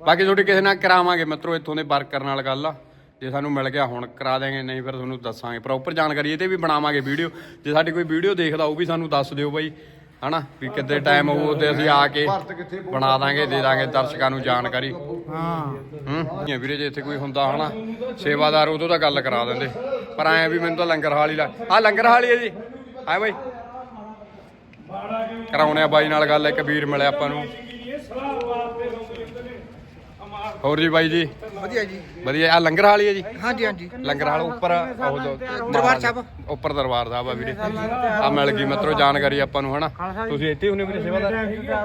ਬਾਕੀ ਤੁਹਾਡੀ ਕਿਸੇ ਨਾਲ ਕਰਾਵਾਂਗੇ ਮਿੱਤਰੋ, ਇੱਥੋਂ ਦੇ ਵਰਕਰ ਨਾਲ ਗੱਲ। ਆ ਜੇ ਸਾਨੂੰ ਮਿਲ ਗਿਆ ਹੁਣ, ਕਰਾ ਦੇਾਂਗੇ ਨਹੀਂ ਫਿਰ ਤੁਹਾਨੂੰ ਦੱਸਾਂਗੇ। ਪ੍ਰੋਪਰ ਜਾਣਕਾਰੀ ਇਹਦੇ ਵੀ ਬਣਾਵਾਂਗੇ ਵੀਡੀਓ। ਜੇ ਸਾਡੀ ਕੋਈ ਵੀਡੀਓ ਦੇਖਦਾ, ਉਹ ਵੀ ਸਾਨੂੰ ਦੱਸ ਦਿਓ ਬਾਈ, ਹਨਾ? ਵੀ ਕਿੱਦੇ ਟਾਈਮ ਹੋਊ, ਤੇ ਅਸੀਂ ਆ ਕੇ ਬਣਾ ਦਾਂਗੇ, ਦੇ ਦਾਂਗੇ ਦਰਸ਼ਕਾਂ ਨੂੰ ਜਾਣਕਾਰੀ। ਹਾਂ? ਹੂੰ ਵੀਰੇ, ਜੇ ਇੱਥੇ ਕੋਈ ਹੁੰਦਾ, ਹਨਾ? ਸੇਵਾਦਾਰ, ਉਦੋਂ ਤਾਂ ਗੱਲ ਕਰਾ ਦਿੰਦੇ। ਪਰ ਐ ਵੀ ਮੈਨੂੰ ਤਾਂ ਲੰਗਰ ਹਾਲ ਹੀ ਲੱਗ ਆ, ਲੰਗਰ ਹਾਲ ਹੀ ਹੈ ਜੀ। ਆਏ ਬਾਈ। ਕਰਾਉਣੇ ਆ ਬਾਈ ਨਾਲ ਗੱਲ, ਇੱਕ ਵੀਰ ਮਿਲਿਆ ਆਪਾਂ ਨੂੰ। ਹੋਰ ਜੀ ਬਾਈ ਜੀ? ਵਧੀਆ ਜੀ। ਵਧੀਆ ਆ ਲੰਗਰ ਹਾਲ ਹੀ ਹੈ ਜੀ? ਹਾਂਜੀ ਹਾਂਜੀ। ਲੰਗਰ ਹਾਲ ਉੱਪਰ ਉਹ ਜੋ- ਦਰਬਾਰ ਸਾਹਿਬ। ਉੱਪਰ ਦਰਬਾਰ ਸਾਹਿਬ ਆ ਵੀਰੇ। ਆ ਮਿਲ ਗਈ ਮਿੱਤਰੋ ਜਾਣਕਾਰੀ ਆਪਾਂ ਨੂੰ ਹਨਾ? ਤੁਸੀਂ ਇੱਥੇ ਹੀ ਹੁੰਦੇ ਵੀਰੇ ਜੂਗਾ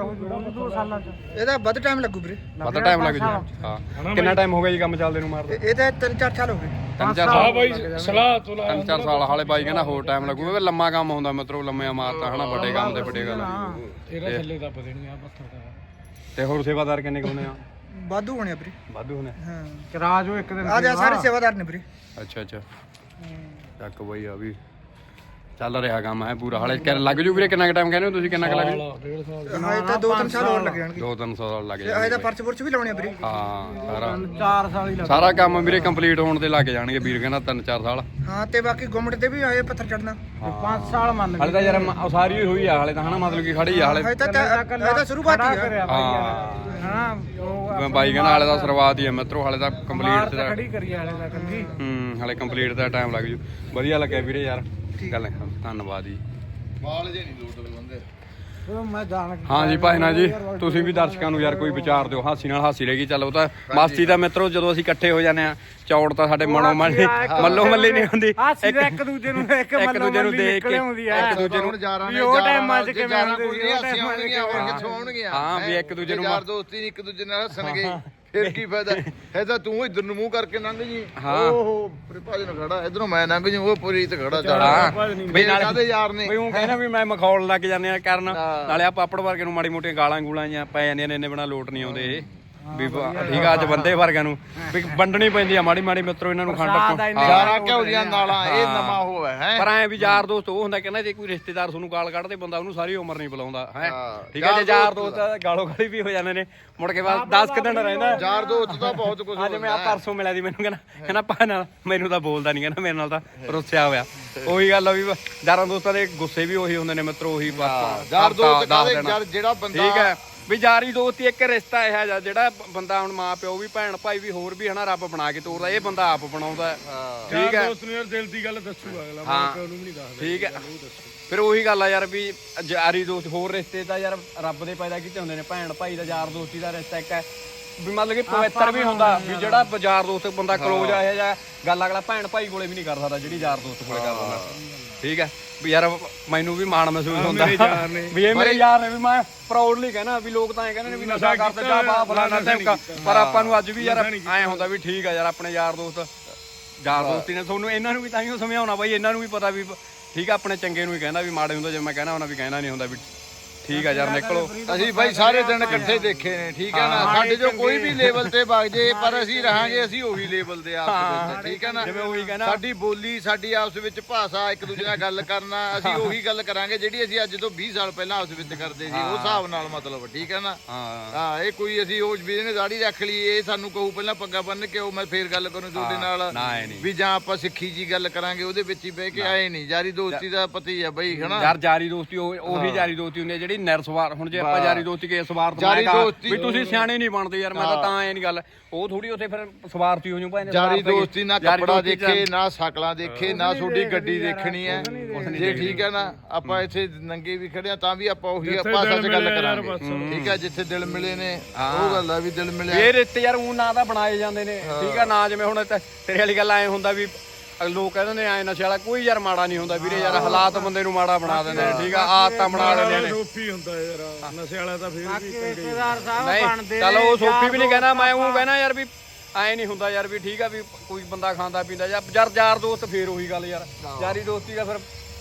ਦੋ? ਸਾਲਾਂ ਚ ਇਹਦਾ ਵੱਧ ਟਾਈਮ ਲੱਗੂ ਵੀਰੇ। ਪਤਾ ਟਾਈਮ ਲੱਗ ਜੂ। ਹਾਂ। ਕਿੰਨਾ ਟਾਈਮ ਹੋ ਗਿਆ ਜੀ ਕੰਮ ਚੱਲਦੇ ਨੂੰ ਮਾਰਦੇ ਇਹ ਤਾਂ ਤਿੰਨ ਚਾਰ ਸਾਲ ਹੋ ਗਏ। ਤਿੰਨ ਚਾਰ ਸਾਲ। ਬਾਈ ਸਲਾਹ ਤੋਂ ਤਿੰਨ ਚਾਰ ਸਾਲ ਹਾਲੇ ਬਾਈ ਕਹਿੰਦਾ ਹੋਰ ਟਾਈਮ ਲੱਗੂਗਾ ਫਿਰ ਲੰਮਾ ਕੰਮ ਹੁੰਦਾ ਮਤਲਬ ਲੰਮੇ ਮਾਰਤਾ ਹਨਾ ਵੱਡੇ ਕੰਮ ਤੇ ਵੱਡੇ ਗੱਲ। ਤੇਰਾ ਥੱਲੇ ਦੱਬ ਦੇਣੀ ਆ ਪੱਥਰ ਦਾ। ਤੇ ਹੋਰ ਸੇਵਾਦਾਰ ਕਿੰਨੇ ਕੁ ਹੁੰਦੇ ਆ? ਵਾਧੂ ਹੋਣੇ ਆ ਵੀਰੇ। ਵਾਧੂ ਹੁੰਦੇ ਹਾਂ। ਚਰਾ ਜੋ ਇੱਕ ਦਿਨ ਆ ਜਾ ਸਾਰੇ ਸੇਵਾਦਾਰ ਨੇ ਵੀਰੇ। ਅੱਛਾ ਅੱਛਾ। ਚੱਕ ਬਈ ਆ ਵੀ। ਚੱਲ ਰਿਹਾ ਕੰਮ ਹੈ ਪੂਰਾ ਹਾਲੇ ਕਿ- ਲੱਗ ਜੂ ਵੀਰੇ ਕਿੰਨਾ ਕੁ ਟਾਈਮ ਕਹਿੰਦੇ ਹੋ ਤੁਸੀਂ ਕਿੰਨਾ ਕੁ ਲੱਗ ਜੂ? ਹਾਂ ਇਹ ਤਾਂ ਦੋ ਤਿੰਨ ਸਾਲ ਹੋਰ ਲੱਗ ਜਾਣਗੇ ਦੋ ਤਿੰਨ ਸੌ ਸਾਲ ਲੱਗ ਇਹ ਜਾਣਗੇ ਤਾਂ ਪਰਚ ਪੁਰਚ ਵੀ ਲਾਉਣੇ ਆ ਵੀਰੇ। ਹਾਂ ਸਾਰਾ। ਚਾਰ ਸਾਲ ਹੀ ਲੱਗ ਸਾਰਾ ਕੰਮ ਵੀਰੇ ਕੰਪਲੀਟ ਹੋਣ ਤੇ ਲੱਗ ਜਾਣਗੇ ਵੀਰ ਕਹਿੰਦਾ ਤਿੰਨ ਚਾਰ ਸਾਲ। ਹਾਂ ਤੇ ਬਾਕੀ ਗਵਰਨਮੈਂਟ ਤੇ ਵੀ ਆਏ ਪੱਥਰ ਚੜਨਾ ਪੰਜ ਸਾਲ ਮੰਨ ਹਾਲੇ ਤਾਂ ਯਾਰ ਮ- ਉਹ ਸਾਰੀ ਹੋਈ ਹੋਈ ਆ ਹਾਲੇ ਤਾਂ ਹਨਾ ਮਤਲਬ ਕਿ ਖੜੀ ਆ ਹਾਲੇ। ਇਹ ਤਾਂ ਇਹ ਤਾਂ ਸ਼ੁਰੂਆਤ ਹੀ ਆ। ਹਾਂ। ਹਾਂ ਉਹ ਮੈਂ ਬਾਈ ਕਹਿੰਦਾ ਹਾਲੇ ਤਾਂ ਸ਼ੁਰੂਆਤ ਹੀ ਆ ਮਿੱਤਰੋ ਹਾਲੇ ਤਾਂ ਕੰਪਲੀਟ ਮਾਰ ਤੇ ਖੜੀ ਕਰੀ ਵਾਲੇ ਦਾ ਕੰਦੀ ਹੂੰ ਹਾਲੇ ਕੰਪਲੀਟ ਦਾ ਟਾਈਮ ਲੱਗ ਜੂ। ਵਧੀਆ ਲੱਗਿਆ ਵੀਰੇ ਯਾਰ। ਗੱਲ ਧੰਨਵਾਦ ਜੀ। ਵਾਲ ਜੇ ਨਹੀਂ ਲੋਟ ਬੰਦੇ। ਉਹ ਮੈਂ ਜਾਣ ਕੇ ਹਾਂ ਜੀ ਭਾਈਨਾ ਜੀ ਤੁਸੀਂ ਵੀ ਦਰਸ਼ਕਾਂ ਨੂੰ ਯਾਰ ਕੋਈ ਵਿਚਾਰ ਦਿਓ ਹਾਸੀ ਨਾਲ ਹਾਸੀ ਰਹੇਗੀ ਚੱਲ ਉਹ ਤਾਂ ਮਸਤੀ ਦਾ ਮਿੱਤਰੋ ਜਦੋਂ ਅਸੀਂ ਇਕੱਠੇ ਹੋ ਜਾਂਦੇ ਆ ਚੌੜ ਤਾਂ ਸਾਡੇ ਮਨੋਂ ਮਨ ਮੱਲੋ ਮੱਲੀ ਨਹੀਂ ਹੁੰਦੀ। ਇੱਕ ਦੂਜੇ ਨੂੰ ਇੱਕ ਦੂਜੇ ਨੂੰ ਮੱਲੀ ਦੇਖ ਕੇ ਨਿਕਲ ਆਉਂਦੀ ਆ। ਇੱਕ ਦੂਜੇ ਨੂੰ ਯਾਰਾਂ ਵੀ ਨੇ ਉਹ ਟਾਈਮਾਂ 'ਚ ਕਿਵੇਂ ਹੁੰਦੇ ਸੀ, ਉਹ ਟਾਈਮਾਂ 'ਚ ਕਿਵੇਂ ਹਾਂ, ਵੀ ਹੈਂ? ਇੱਕ ਦੂਜੇ ਨੂੰ ਯਾਰ ਦੋਸਤੀ ਨਹੀਂ ਇੱਕ ਦੂਜੇ ਨਾਲ ਹੱਸਣਗੇ। ਫਿਰ ਕੀ ਫਾਇਦਾ? ਇਹ ਤਾਂ ਤੂੰ ਇਧਰ ਨੂੰ ਮੂੰਹ ਕਰਕੇ ਲੰਘ ਜੀ। ਹਾਂ। ਓਹੋ ਪਰੇ ਭਾਜਨ ਖੜਾ ਇਧਰੋਂ ਮੈਂ ਲੰਘ ਜੂ ਉਹ ਪੂਰੀ ਤੇ ਖੜਾ ਚੜਾ ਹਾਂ ਵੀ ਨਾਲੇ ਕਾਦੇ ਯਾਰ ਨੇ? ਵੀ ਉਹ ਕਹਿੰਦਾ ਵੀ ਮੈਂ ਮਖੌਲ ਲੱਗ ਜਾਂਦੇ ਆ ਕਰਨ। ਹਾਂ। ਨਾਲੇ ਆ ਪਾਪੜ ਵਰਗੇ ਨੂੰ ਮਾੜੀ ਮੋਟੀਆਂ ਗਾਲਾਂ ਗੂਲਾਂ ਜਾਂ ਪੈ ਜਾਂਦੀਆਂ ਨੇ ਇੰਨੇ ਬਣਾ ਲੋਟ ਨਹੀਂ ਆਉਂਦੇ ਇਹ। ਵੀ ਬ- ਠੀਕ ਆ ਅੱਜ ਬੰਦੇ ਵਰਗਿਆਂ ਨੂੰ। ਵੀ ਵੰਡਣੀ ਪੈਂਦੀ ਆ ਮਾੜੀ ਮਾੜੀ ਮਿੱਤਰੋ ਇਹਨਾਂ ਨੂੰ ਖੰਡ ਪ੍ਰਸਾਦ ਆ ਯਾਰਾਂ ਘਿਓ ਦੀਆਂ ਨਾਲਾਂ ਇਹ। ਨਵਾਂ ਹੋਇਆ ਹੈ ਪਰ ਐ ਵੀ ਯਾਰ ਦੋਸਤ ਉਹ ਹੁੰਦਾ ਕਹਿੰਦਾ ਜੇ ਕੋਈ ਰਿਸ਼ਤੇਦਾਰ ਤੁਹਾਨੂੰ ਗਾਲ ਕੱਢਦੇ ਬੰਦਾ ਉਹਨੂੰ ਸਾਰੀ ਉਮਰ ਨਹੀਂ ਬੁਲਾਉਂਦਾ ਹੈ। ਹਾਂ। ਠੀਕ ਹੈ ਜੇ ਯਾਰ ਯਾਰ ਦੋਸਤ ਗਾਲੋ ਗਾਲੀ ਵੀ ਹੋ ਜਾਂਦੇ ਨੇ। ਮੁੜ ਕੇ ਬਾਅਦ 10 ਦਿਨ ਰਹਿੰਦਾ। ਯਾਰ ਦੋਸਤ ਤਾਂ ਬਹੁਤ ਕੁਝ ਅੱਜ ਮੈਂ ਆ ਪਰਸੋਂ ਮਿਲਿਆ ਦੀ ਮੈਨੂੰ ਕਹਿੰਦਾ ਕਹਿੰਦਾ ਪਾ ਨਾਲ ਮੈਨੂੰ ਤਾਂ ਬੋਲਦਾ ਨਹੀਂ ਕਹਿੰਦਾ ਮੇਰੇ ਨਾਲ ਤਾਂ ਰੁੱਸਿਆ ਹੋਇਆ। ਉਹੀ ਗੱਲ ਆ ਵੀ ਯਾਰਾਂ ਦੋਸਤਾਂ ਦੇ ਗੁੱਸੇ ਵੀ ਉਹੀ ਹੁੰਦੇ ਨੇ ਮਿੱਤਰੋ ਉਹੀ ਬਸ ਯਾਰ ਦੋਸਤ ਦੱਸ ਦੇਣਾ। ਯਾਰ ਜਿਹੜਾ ਬੰਦਾ ਠੀਕ ਹੈ। ਵੀ ਯਾਰੀ ਦੋਸਤੀ ਇੱਕ ਰਿਸ਼ਤਾ ਇਹ ਜਿਹਾ ਜਿਹੜਾ ਬੰਦਾ ਹੁਣ ਮਾਂ ਪਿਓ ਵੀ ਭੈਣ ਭਾਈ ਵੀ ਹੋਰ ਵੀ ਹਨਾ ਰੱਬ ਬਣਾ ਕੇ ਤੋਰਦਾ ਇਹ ਬੰਦਾ ਆਪ ਬਣਾਉਂਦਾ ਹੈ। ਠੀਕ ਹੈ। ਨੂੰ ਯਾਰ ਦਿਲ ਦੀ ਗੱਲ ਦੱਸੂਗਾ ਅਗਲਾ ਹਾਂ। ਉਹਨੂੰ ਵੀ ਨਹੀਂ ਦੱਸਦਾ। ਠੀਕ ਹੈ। ਫਿਰ ਉਹੀ ਗੱਲ ਆ ਯਾਰ ਵੀ ਯਾਰੀ ਦੋਸਤ ਹੋਰ ਰਿਸ਼ਤੇ ਤਾਂ ਯਾਰ ਰੱਬ ਦੇ ਪੈਦਾ ਕੀਤੇ ਹੁੰਦੇ ਨੇ ਭੈਣ ਭਾਈ ਦਾ ਯਾਰ ਦੋਸਤੀ ਦਾ ਰਿਸ਼ਤਾ ਇੱਕ ਹੈ। ਵੀ ਮਤਲਬ ਕਿ ਪਵਿੱਤਰ ਵੀ ਹੁੰਦਾ ਵੀ ਜਿਹੜਾ ਯਾਰ ਦੋਸਤ ਬੰਦਾ ਕਲੋਜ਼ ਆ ਇਹ ਜਾਂ ਗੱਲ ਅਗਲਾ ਭੈਣ ਭਾਈ ਕੋਲੇ ਵੀ ਨਹੀਂ ਕਰ ਸਕਦਾ ਜਿਹੜੀ ਯਾਰ ਦੋਸਤ ਕੋਲੇ ਕਰ ਦਿੰਦਾ ਠੀਕ ਹੈ। ਵੀ ਯਾਰ ਮੈਨੂੰ ਵੀ ਮਾਣ ਮਹਿਸੂਸ ਹੁੰਦਾ। ਵੀ ਇਹ ਮੇਰੇ ਯਾਰ ਨੇ ਵੀ ਮੈਂ ਪ੍ਰਾਊਡਲੀ ਕਹਿਣਾ ਵੀ ਲੋਕ ਤਾਂ ਐ ਕਹਿੰਦੇ ਨੇ ਵੀ ਨਸ਼ਾ ਕਰਦੇ ਜਾ ਬਾ ਫਲਾਣਾ ਧਮਕਾ ਪਰ ਆਪਾਂ ਨੂੰ ਅੱਜ ਵੀ ਯਾਰ ਐ ਹੁੰਦਾ ਵੀ ਠੀਕ ਆ ਯਾਰ ਆਪਣੇ ਯਾਰ ਦੋਸਤ ਯਾਰ ਦੋਸਤੀ ਨੇ ਤੁਹਾਨੂੰ ਇਹਨਾਂ ਨੂੰ ਵੀ ਤਾਂ ਹੀ ਸਮਝਾਉਣਾ ਬਾਈ ਇਹਨਾਂ ਨੂੰ ਵੀ ਪਤਾ ਵੀ ਠੀਕ ਆ ਆਪਣੇ ਚੰਗੇ ਨੂੰ ਹੀ ਕਹਿੰਦਾ ਵੀ ਮਾੜੇ ਹੁੰਦਾ ਜਿਵੇਂ ਮੈਂ ਕਹਿਣਾ ਉਹਨਾਂ ਵੀ ਕਹਿਣਾ ਨਹੀਂ ਹੁੰਦਾ ਵੀ ਠੀਕ ਆ ਯਾਰ ਨਿਕਲੋ। ਅਸੀਂ ਭਾਈ ਸਾਰੇ ਦਿਨ ਇਕੱਠੇ ਦੇਖੇ ਨੇ ਠੀਕ ਹੈ ਨਾ? ਸਾਡੇ ਜੋ ਕੋਈ ਵੀ ਲੈਵਲ ਤੇ ਵਗ ਜੇ ਪਰ ਅਸੀਂ ਰਹਾਂਗੇ ਅਸੀਂ ਉਹੀ ਲੈਵਲ ਤੇ ਆਪਸ ਵਿੱਚ ਠੀਕ ਹੈ ਨਾ? ਜਿਵੇਂ ਉਹੀ ਕਹਿਣਾ ਸਾਡੀ ਬੋਲੀ ਸਾਡੀ ਆਪਸ ਵਿੱਚ ਭਾਸ਼ਾ ਇੱਕ ਦੂਜੇ ਨਾਲ ਗੱਲ ਕਰਨਾ ਅਸੀਂ ਉਹੀ ਗੱਲ ਕਰਾਂਗੇ ਜਿਹੜੀ ਅਸੀਂ ਅੱਜ ਤੋਂ 20 ਸਾਲ ਪਹਿਲਾਂ ਆਪਸ ਵਿੱਚ ਕਰਦੇ ਸੀ ਉਹ ਹਿਸਾਬ ਨਾਲ ਮਤਲਬ ਠੀਕ ਹੈ ਨਾ? ਹਾਂ। ਹਾਂ ਇਹ ਕੋਈ ਅਸੀਂ ਉਹ ਵੀ ਨੇ ਦਾੜੀ ਰੱਖ ਲਈ ਇਹ ਸਾਨੂੰ ਕਹੂ ਪਹਿਲਾਂ ਪੱਗਾ ਬੰਨ ਕੇ ਉਹ ਮੈਂ ਫੇਰ ਗੱਲ ਕਰੂੰ ਤੁਹਾਡੇ ਨਾਲ। ਵੀ ਜਾਂ ਆਪਾਂ ਸਿੱਖੀ ਜੀ ਗੱਲ ਕਰਾਂਗੇ ਉਹਦੇ ਵਿੱਚ ਹੀ ਬਹਿ ਕੇ ਆਏ ਨਹੀਂ। ਯਾਰੀ ਦੋਸਤੀ ਦਾ ਪਤੀ ਆ ਬਈ ਹਨਾ? ਯਾਰ ਜਾਰੀ ਦੋਸਤੀ ਉਹ- ਉਹੀ ਜਾਰੀ ਦੋਸਤੀ ਹੁੰਦੀ ਹੈ ਜਿਹੜੀ ਜਿਹੜੀ ਨਿਰਸਵਾਰ ਹੁਣ ਜੇ ਆਪਾਂ ਯਾਰੀ ਦੋਸਤੀ ਕੇ ਸਵਾਰਥ ਯਾਰੀ ਮੈਂ ਕਹਾਂ ਵੀ ਤੁਸੀਂ ਸਿਆਣੇ ਨਹੀਂ ਬਣਦੇ ਯਾਰ ਮੈਂ ਤਾਂ ਤਾਂ ਐ ਨਹੀਂ ਗੱਲ ਉਹ ਥੋੜੀ ਉੱਥੇ ਫਿਰ ਸਵਾਰਥੀ ਹੋ ਜੂ ਭਾਈ ਯਾਰੀ ਦੋਸਤੀ ਨਾ ਕੱਪੜਾ ਦੇਖੇ ਨਾ ਸ਼ਕਲਾਂ ਦੇਖੇ ਨਾ ਤੁਹਾਡੀ ਗੱਡੀ ਦੇਖਣੀ ਹੈ। ਜੇ ਠੀਕ ਹੈ ਨਾ ਆਪਾਂ ਇੱਥੇ ਨੰਗੇ ਵੀ ਖੜਿਆ ਤਾਂ ਵੀ ਆਪਾਂ ਉਹੀ ਭਾਸ਼ਾ 'ਚ ਗੱਲ ਕਰਾਂਗੇ। ਠੀਕ ਹੈ ਜਿੱਥੇ ਦਿਲ ਮਿਲੇ ਨੇ ਉਹ ਗੱਲ ਆ ਵੀ ਦਿਲ ਮਿਲਿਆ। ਇਹ ਰਿਸ਼ਤੇ ਯਾਰ ਉਹ ਨਾ ਤਾਂ ਬਣਾਏ ਜਾਂਦੇ ਨੇ। ਠੀਕ ਆ ਨਾ ਜਿਵੇਂ ਹੁਣ ਤੇਰੇ ਵਾਲੀ ਗੱਲ ਐ ਹੁੰਦਾ ਵੀ ਲੋਕ ਕਹਿੰਦੇ ਨੇ ਐ ਨਸ਼ੇ ਵਾਲਾ ਕੋਈ ਯਾਰ ਮਾੜਾ ਨਹੀਂ ਹੁੰਦਾ ਵੀਰੇ ਯਾਰ ਹਾਲਾਤ ਬੰਦੇ ਨੂੰ ਮਾੜਾ ਬਣਾ ਦਿੰਦੇ ਨੇ ਠੀਕ ਆ ਆਦਤਾਂ ਬਣਾ ਦਿੰਦੇ ਨੇ। ਸੋਫੀ ਹੁੰਦਾ ਯਾਰ ਨਸ਼ੇ ਵਾਲਾ ਤਾਂ ਫੇਰ ਬਾਕੀ ਰਿਸ਼ਤੇਦਾਰ ਸਾਹਿਬ ਬਣਦੇ ਚਲੋ ਉਹ ਸੋਫੀ ਵੀ ਨਹੀਂ ਕਹਿਣਾ ਮੈਂ ਉਹ ਕਹਿਣਾ ਯਾਰ ਵੀ ਐ ਨਹੀਂ ਹੁੰਦਾ ਯਾਰ ਵੀ ਠੀਕ ਆ ਵੀ ਕੋਈ ਬੰਦਾ ਖਾਂਦਾ ਪੀਂਦਾ ਜਾਂ ਯਾਰ ਯਾਰ ਦੋਸਤ ਫੇਰ ਉਹੀ ਗੱਲ ਯਾਰ ਯਾਰੀ ਦੋਸਤੀ ਦਾ ਫਿਰ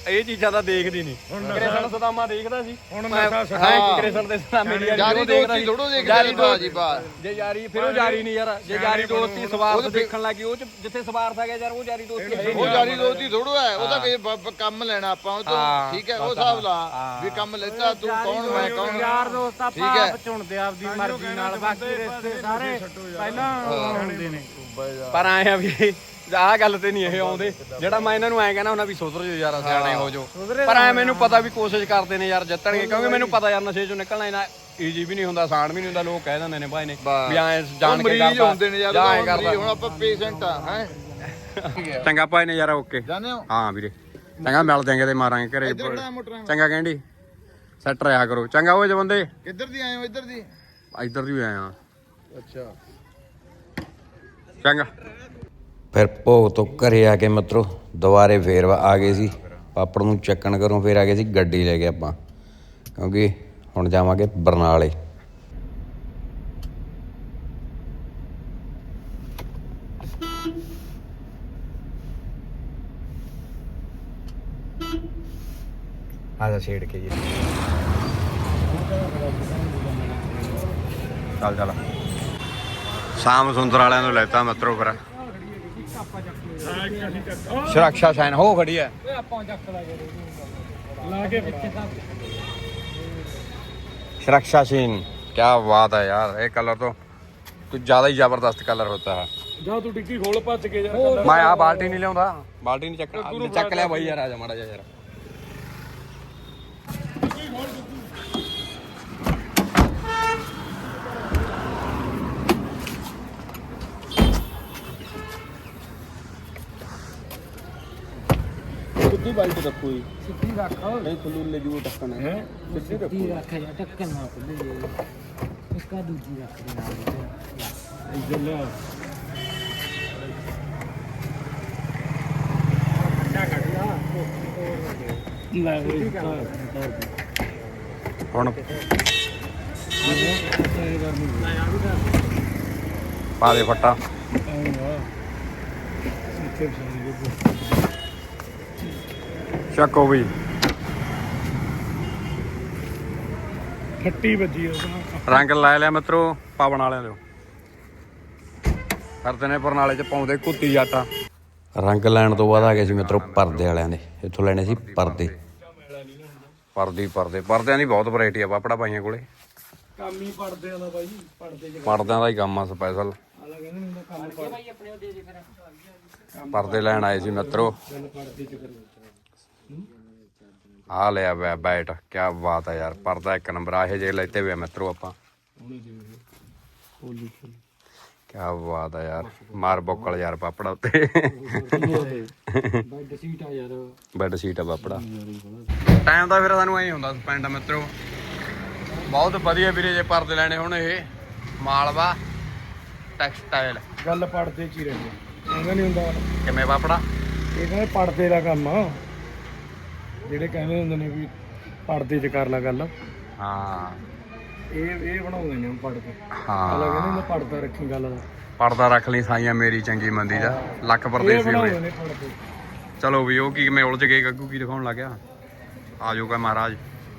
ਇਹ ਚੀਜ਼ਾਂ ਤਾਂ ਦੇਖਦੀ ਨਹੀਂ। ਕ੍ਰਿਸ਼ਨ ਸਦਾਮਾ ਦੇਖਦਾ ਸੀ। ਹੁਣ ਮੈਂ ਹਾਂ ਕ੍ਰਿਸ਼ਨ ਦੇ ਸਦਾਮੇ ਦੀ ਯਾਰੀ ਦੋਸਤੀ ਸੀ। ਥੋੜੋ ਦੇਖਦੇ ਬਾਜੀ ਬਾਤ ਜੇ ਯਾਰੀ ਫਿਰ ਉਹ ਯਾਰੀ ਨਹੀਂ ਯਾਰ। ਜੇ ਯਾਰੀ ਦੋਸਤੀ ਸਵਾਰਥ ਦੇਖਣ ਲੱਗੀ ਉਹ ਜਿੱਥੇ ਸਵਾਰਥ ਹੈਗਾ ਯਾਰ ਉਹ ਯਾਰੀ ਦੋਸਤੀ ਹੈ ਉਹ ਯਾਰੀ ਦੋਸਤੀ ਥੋੜੋ ਹੈ ਉਹ ਤਾਂ ਬ- ਕੰਮ ਲੈਣਾ ਆਪਾਂ ਉਹ ਤੋਂ। ਠੀਕ ਹੈ ਉਹ ਹਿਸਾਬ ਲਾ ਵੀ ਕੰਮ ਲੈਤਾ ਤੂੰ ਕੌਣ ਮੈਂ ਕੌਣ? ਯਾਰ ਦੋਸਤ ਆਪਾਂ। ਆਪ ਚੁਣਦੇ ਆ ਆਪਦੀ ਮਰਜ਼ੀ ਨਾਲ ਬਾਕੀ ਰਿਸ਼ਤੇ ਸਾਰੇ ਪਹਿਲਾਂ ਹੁੰਦੇ ਨੇ। ਪਰ ਆਏ ਆ ਵੀ ਆਹ ਗੱਲ ਤੇ ਨਹੀਂ ਇਹ ਆਉਂਦੇ। ਜਿਹੜਾ ਮੈਂ ਇਹਨਾਂ ਨੂੰ ਐਂ ਕਹਿੰਦਾ ਉਹਨਾਂ ਵੀ ਸੁਧਰ ਜਾਓ ਯਾਰ ਸਿਆਣੇ ਹੋ ਜਾਓ। ਪਰ ਐ ਮੈਨੂੰ ਪਤਾ ਵੀ ਕੋਸ਼ਿਸ਼ ਕਰਦੇ ਨੇ ਯਾਰ ਜਿੱਤਣਗੇ ਕਿਉਂਕਿ ਮੈਨੂੰ ਪਤਾ ਯਾਰ ਨਸ਼ੇ ਚੋਂ ਨਿਕਲਣਾ ਇਹਨਾਂ ਈਜੀ ਵੀ ਨਹੀਂ ਹੁੰਦਾ ਆਸਾਨ ਵੀ ਨਹੀਂ ਹੁੰਦਾ ਲੋਕ ਕਹਿ ਦਿੰਦੇ ਨੇ ਭਾਈ ਨੇ ਵੀ ਐਂ ਜਾਣ ਕੇ ਮਰੀਜ਼ ਕਰਦਾ ਹੁੰਦੇ ਨੇ ਯਾਰ ਜਾਂ ਐਂ ਉਹ ਮਰੀਜ਼, ਕਰਦਾ ਹੁਣ ਆਪਾਂ ਪੇਸ਼ੈਂਟ ਆ ਹੈ? ਚੰਗਾ ਭਾਈ ਨੇ ਯਾਰ ਓਕੇ। ਜਾਣੇ ਹੋ? ਹਾਂ ਵੀਰੇ। ਚੰਗਾ ਮਿਲ ਜਾਾਂਗੇ ਤੇ ਮਾਰਾਂਗੇ ਘਰੇ। ਚੰਗਾ ਕਹਿੰਦੀ ਸੈੱਟ ਰਿਹਾ ਕਰੋ। ਚੰਗਾ ਓਏ ਜਵੰਦੇ। ਕਿੱਧਰ ਦੀ ਆਏ ਹੋ ਇੱਧਰ ਦੀ? ਇੱਧਰ ਦੀ ਆਏ ਆ ਅੱਛਾ। ਚੰਗਾ। ਫਿਰ ਭੋਗ ਤੋਂ ਘਰੇ ਆ ਕੇ ਮਿੱਤਰੋ ਦੁਬਾਰੇ ਫੇਰ ਆ ਗਏ ਸੀ। ਪਾਪੜ ਨੂੰ ਚੱਕਣ ਕਰੋਂ ਫੇਰ ਆ ਗਏ ਸੀ ਗੱਡੀ ਲੈ ਕੇ ਆਪਾਂ। ਕਿਉਂਕਿ ਹੁਣ ਜਾਵਾਂਗੇ ਬਰਨਾਲੇ। ਆ ਜਾ ਛੇੜ ਕੇ ਜੀ। ਚੱਲ ਚੱਲ। ਸ਼ਾਮ ਸੁੰਦਰ ਵਾਲਿਆਂ ਨੂੰ ਲੈਤਾ ਮਿੱਤਰੋ ਫਿਰ। ਸੁਰੱਖਿਆ ਸਾਈਨ ਹੋ ਖੜੀ ਹੈ सुरक्षा सीन क्या बात है यार ये कलर तो कुछ ज्यादा ही जबरदस्त कलर होता है ਜਾ ਤੂੰ ਟਿੱਕੀ ਖੋਲ ਭੱਜ ਕੇ ਜਾ मैं यहाँ बाल्टी नहीं लिया बाल्टी नहीं चक चक लिया भाई यार आजा माड़ा जा यार ਕਿੱਡੀ ਬਾਈਟ ਰੱਖੋ ਜੀ। ਸਿੱਧੀ ਰੱਖ। ਨਹੀਂ ਖੁੱਲੂ ਲੈ ਜੂ ਟੱਕਣ। ਹੈ? ਸਿੱਧੀ ਰੱਖੋ। ਸਿੱਧੀ ਰੱਖ ਜਾਂ ਟੱਕਣ ਨਾ ਖੁੱਲੇ ਇਸਕਾ ਦੂਜੀ ਰੱਖ ਦੇ ਨਾਲ। ਇੱਧਰ ਲਿਆ ਲੈ ਬਈ ਹੁਣ ਪਾ ਦੇ ਫੱਟਾ। ਚੱਕੋ ਵੱਜੀ ਉਹਦਾ ਰੰਗ ਲੈ ਲਿਆ ਮਿੱਤਰੋ ਪਾਵਣ ਵਾਲਿਆਂ ਦੇ ਕਰਦੇ ਨੇ ਪਰਨਾਲੇ ਚ ਪਾਉਂਦੇ ਕੁੱਤੀ ਆਟਾ। ਰੰਗ ਲੈਣ ਤੋਂ ਬਾਅਦ ਆ ਗਏ ਸੀ ਮਿੱਤਰੋ ਪਰਦੇ ਵਾਲਿਆਂ ਦੇ। ਇੱਥੋਂ ਲੈਣੇ ਸੀ ਪਰਦੇ। ਪਰਦੀ ਪਰਦੇ। ਪਰਦਿਆਂ ਦੀ ਬਹੁਤ ਵੈਰਾਈਟੀ ਆ ਪਾਪੜਾ ਭਾਈਆਂ ਕੋਲੇ। ਕੰਮ ਹੀ ਪੜਦਿਆਂ ਦਾ ਬਾਈ ਪੜਦੇ ਚ ਪਰਦਿਆਂ ਦਾ ਹੀ ਕੰਮ ਆ ਸਪੈਸ਼ਲ ਪਰਦੇ। ਲੈਣ ਆਏ ਸੀ ਮਿੱਤਰੋ। ਪੜਦੇ ਚ ਕਰੋ ਆ ਲਿਆ ਵੈ ਬੈਟ ਕੀ ਬਾਤ ਹੈ ਯਾਰ ਪਰਦਾ ਇੱਕ ਨੰਬਰ ਆ ਇਹ ਜੇ ਲੈਤੇ ਆ ਮਿੱਤਰੋ ਆਪਾਂ। ਕੀ ਬਾਤ ਹੈ ਯਾਰ ਮਾਰ ਬੋਕਲ ਯਾਰ ਪਾਪੜਾ ਉੱਤੇ। ਬੈੱਡ ਸੀਟ ਆ ਯਾਰ। ਬੈੱਡ ਸ਼ੀਟ ਆ ਪਾਪੜਾ। ਟਾਈਮ ਦਾ ਫਿਰ ਸਾਨੂੰ ਐਂ ਹੁੰਦਾ ਸਪੈਂਡ ਮਿੱਤਰੋ। ਬਹੁਤ ਵਧੀਆ ਵੀਰੇ ਜੇ ਪਰਦੇ ਲੈਣੇ ਹੁਣ ਇਹ ਮਾਲਵਾ ਟੈਕਸਟਾਈਲ ਗੱਲ ਪੜਦੇ ਚ ਹੀ ਰਹਿੰਦੇ। ਕਹਿੰਦਾ ਨਹੀਂ ਹੁੰਦਾ। ਕਿਵੇਂ ਪਾਪੜਾ? ਇਹ ਕਹਿੰਦੇ ਪੜਦੇ ਦਾ ਕੰਮ। ਆ ਜਿਹੜੇ ਕਹਿੰਦੇ ਹੁੰਦੇ ਨੇ ਵੀ ਪੜਦੇ ਚ ਕਰ ਲੈ ਗੱਲ। ਹਾਂ। ਇਹ ਇਹ ਬਣਾਉਂਦੇ ਨੇ ਪੜਦੇ ਹਾਂ। ਆਲਾ ਕਹਿੰਦੇ ਹੁੰਦਾ ਪੜਦਾ ਰੱਖੀ ਗੱਲ ਦਾ। ਪਰਦਾ ਰੱਖ ਲਈ ਸਾਈਆਂ ਮੇਰੀ ਚੰਗੀ ਮੰਦੀ ਦਾ। ਲੱਖ ਪਰਦੇਸੀ ਹੋਏ ਪੜਦੇ ਚਲੋ ਵੀ ਉਹ ਕੀ ਕਿਵੇਂ ਉਲਝ ਗਏ ਗੱਗੂ ਕੀ ਦਿਖਾਉਣ ਲੱਗਿਆ? ਆ ਜਾਊਗਾ ਮਹਾਰਾਜ।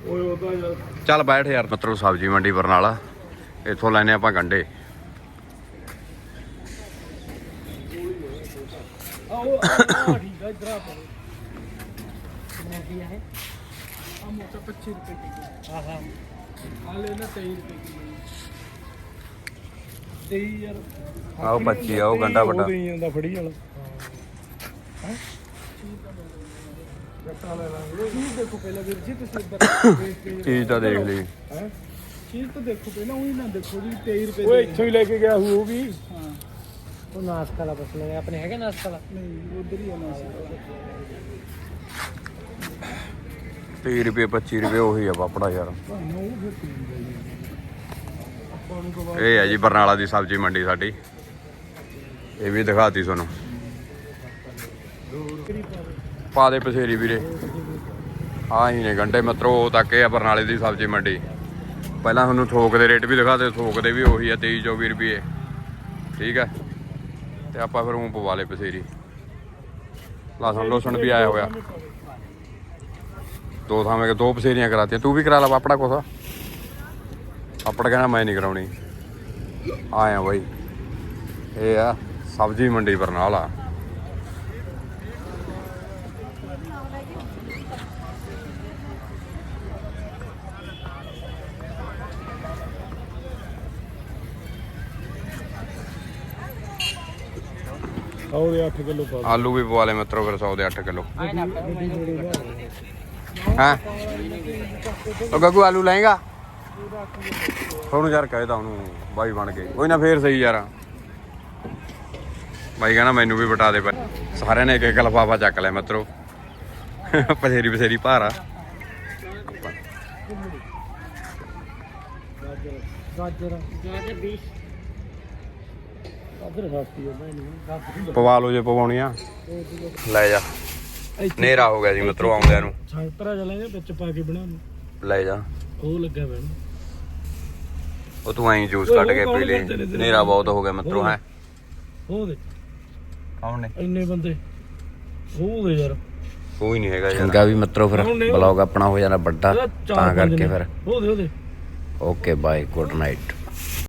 ਓਏ ਉਹ ਤਾਂ ਯਾਰ। ਚੱਲ ਬੈਠ ਯਾਰ ਮਿੱਤਰੋ ਸਬਜ਼ੀ ਮੰਡੀ ਬਰਨਾਲਾ। ਇੱਥੋਂ ਲੈਨੇ ਆਪਾਂ ਗੰਡੇ। ਆਓ ਆ ਠੀਕ ਆ ਇਧਰ ਆ ਪਾਓ ਕਿੰਨੇ ਦੀ ਹੈ। ਆ ਮੋਟਾ 25 ਰੁਪਏ ਕਿਲੋ ਆਹਾ ਆ ਲੈ ਨਾ 23 ਰੁਪਏ ਕਿਲੋ 23 ਯਾਰ। ਆਓ 25 ਆਓ ਗੰਡਾ ਵੱਡਾ। ਉਹ ਦੇਈ ਜਾਂਦਾ ਫੜੀ ਵਾਲਾ। ਗੱਟਾ ਲੈ ਲਾਂਗੇ ਚੀਜ਼ ਦੇਖੋ ਪਹਿਲਾਂ ਵੀਰ ਜੀ ਤੁਸੀਂ ਇੱਧਰ ਦੇਖ ਕੇ ਚੀਜ਼ ਤਾਂ ਦੇਖ ਲਈ। ਹੈ? ਚੀਜ਼ ਤਾਂ ਦੇਖੋ ਪਹਿਲਾਂ ਉਹੀ ਨਾ ਦੇਖੋ ਜੀ 23 ਰੁਪਏ ਉਹ ਇੱਥੋਂ ਹੀ ਲੈ ਕੇ ਗਿਆ ਹੋਊ ਉਹ ਵੀ ਉਹ ਨਾਸਕ ਵਾਲਾ ਪੁੱਛ ਲੈ ਆਪਣੇ ਹੈਗੇ ਨਾਸਕ ਵਾਲਾ? ਨਹੀਂ ਉਧਰ ਹੀ ਆ ਨਾ 30 ਰੁਪਏ 25 ਰੁਪਏ, ਉਹੀ ਆ ਪਾਪੜਾ ਯਾਰ। ਇਹ ਹੈ ਜੀ ਬਰਨਾਲਾ ਦੀ ਸਬਜ਼ੀ ਮੰਡੀ ਸਾਡੀ। ਇਹ ਵੀ ਦਿਖਾਤੀ ਤੁਹਾਨੂੰ। ਪਾ ਦੇ ਪਸੇਰੀ ਵੀਰੇ। ਆਹ ਹੀ ਨੇ ਗੰਡੇ ਮਤਰੋ ਤੱਕ ਇਹ ਆ ਬਰਨਾਲੇ ਦੀ ਸਬਜ਼ੀ ਮੰਡੀ। ਪਹਿਲਾਂ ਤੁਹਾਨੂੰ ਥੋਕ ਦੇ ਰੇਟ ਵੀ ਦਿਖਾਤੇ, ਥੋਕ ਦੇ ਵੀ ਉਹੀ ਆ 23 24 ਰੁਪਏ। ਠੀਕ ਹੈ ਤੇ ਆਪਾਂ ਫਿਰ ਉਹ ਪਵਾ ਲੇ ਪਸੇਰੀ। ਲਸਣ ਲੋਸਣ ਵੀ ਆਇਆ ਹੋਇਆ। ਦੋ ਥਾਵੇਂ ਕੇ ਦੋ ਪਸੇਰੀਆਂ ਕਰਾਤੀਆਂ। ਤੂੰ ਵੀ ਕਰਾ ਲਾ ਪਾਪੜਾ ਕੋਸਾ ਪਾਪੜ ਕਹਿੰਦਾ ਮੈਂ ਨਹੀਂ ਕਰਾਉਣੀ। ਆਇਆ ਬਾਈ। ਇਹ ਆ ਸਬਜ਼ੀ ਮੰਡੀ ਬਰਨਾਲਾ। ਉਹਦੇ 8 ਕਿਲੋ ਪਾ ਆਲੂ ਵੀ ਪਵਾ ਲੈ ਮਿੱਤਰੋ ਫਿਰ 100 ਦੇ 8 ਕਿਲੋ। ਹਾਂ। ਉਹ ਗੱਗੂ ਆਲੂ ਲਏਗਾ? ਉਹਨੂੰ ਯਾਰ ਕਹਿਦਾ ਉਹਨੂੰ, ਬਾਈ ਬਣ ਕੇ ਕੋਈ ਨਾ ਫੇਰ ਸਹੀ ਯਾਰ। ਬਾਈ ਕਹਿੰਦਾ ਮੈਨੂੰ ਵੀ ਬਟਾ ਦੇ ਪਰ। ਸਾਰਿਆਂ ਨੇ ਇੱਕ ਇੱਕ ਲਫਾਫਾ ਚੱਕ ਲਿਆ ਮਿੱਤਰੋ। ਪਸੇਰੀ ਪਸੇਰੀ ਭਾਰਾ ਗਾਜਰ ਗਾਜਰ 20 ਗਾਜਰ ਸਸਤੀ ਹੈ ਭੈਣ ਗਾਜਰ ਪਵਾ ਲਓ ਜੇ ਪਵਾਉਣੀ ਆ। ਲੈ ਜਾ। ਨੇਰਾ ਹੋ ਗਿਆ ਜੀ ਮਿੱਤਰੋ ਆਉਂਦਿਆਂ ਨੂੰ। ਸੰਤਰਾ ਚਲਾਂਗੇ ਵਿੱਚ ਪਾ ਕੇ ਬਣਾ ਲੈ ਜਾ। ਉਹ ਲੱਗਾ ਭੈਣ ਉਹ ਤੂੰ ਐਂ ਜੂਸ ਕੱਢ ਕੇ ਪੀ ਲੈ ਨੇਰਾ ਬਹੁਤ ਹੋ ਗਿਆ ਮਿੱਤਰੋ ਹੈ। ਉਹ ਦੇ ਕੌਣ ਨੇ? ਇੰਨੇ ਬੰਦੇ। ਉਹ ਦੇ ਯਾਰ। ਕੋਈ ਨਹੀਂ ਹੈਗਾ ਯਾਰ। ਚੰਗਾ ਵੀ ਮਿੱਤਰੋ ਫਿਰ ਬਲੌਗ ਆਪਣਾ ਹੋ ਜਾਣਾ ਵੱਡਾ ਤਾਂ ਕਰਕੇ ਫਿਰ। ਉਹ ਦੇ ਉਹ ਦੇ। Okay bye good night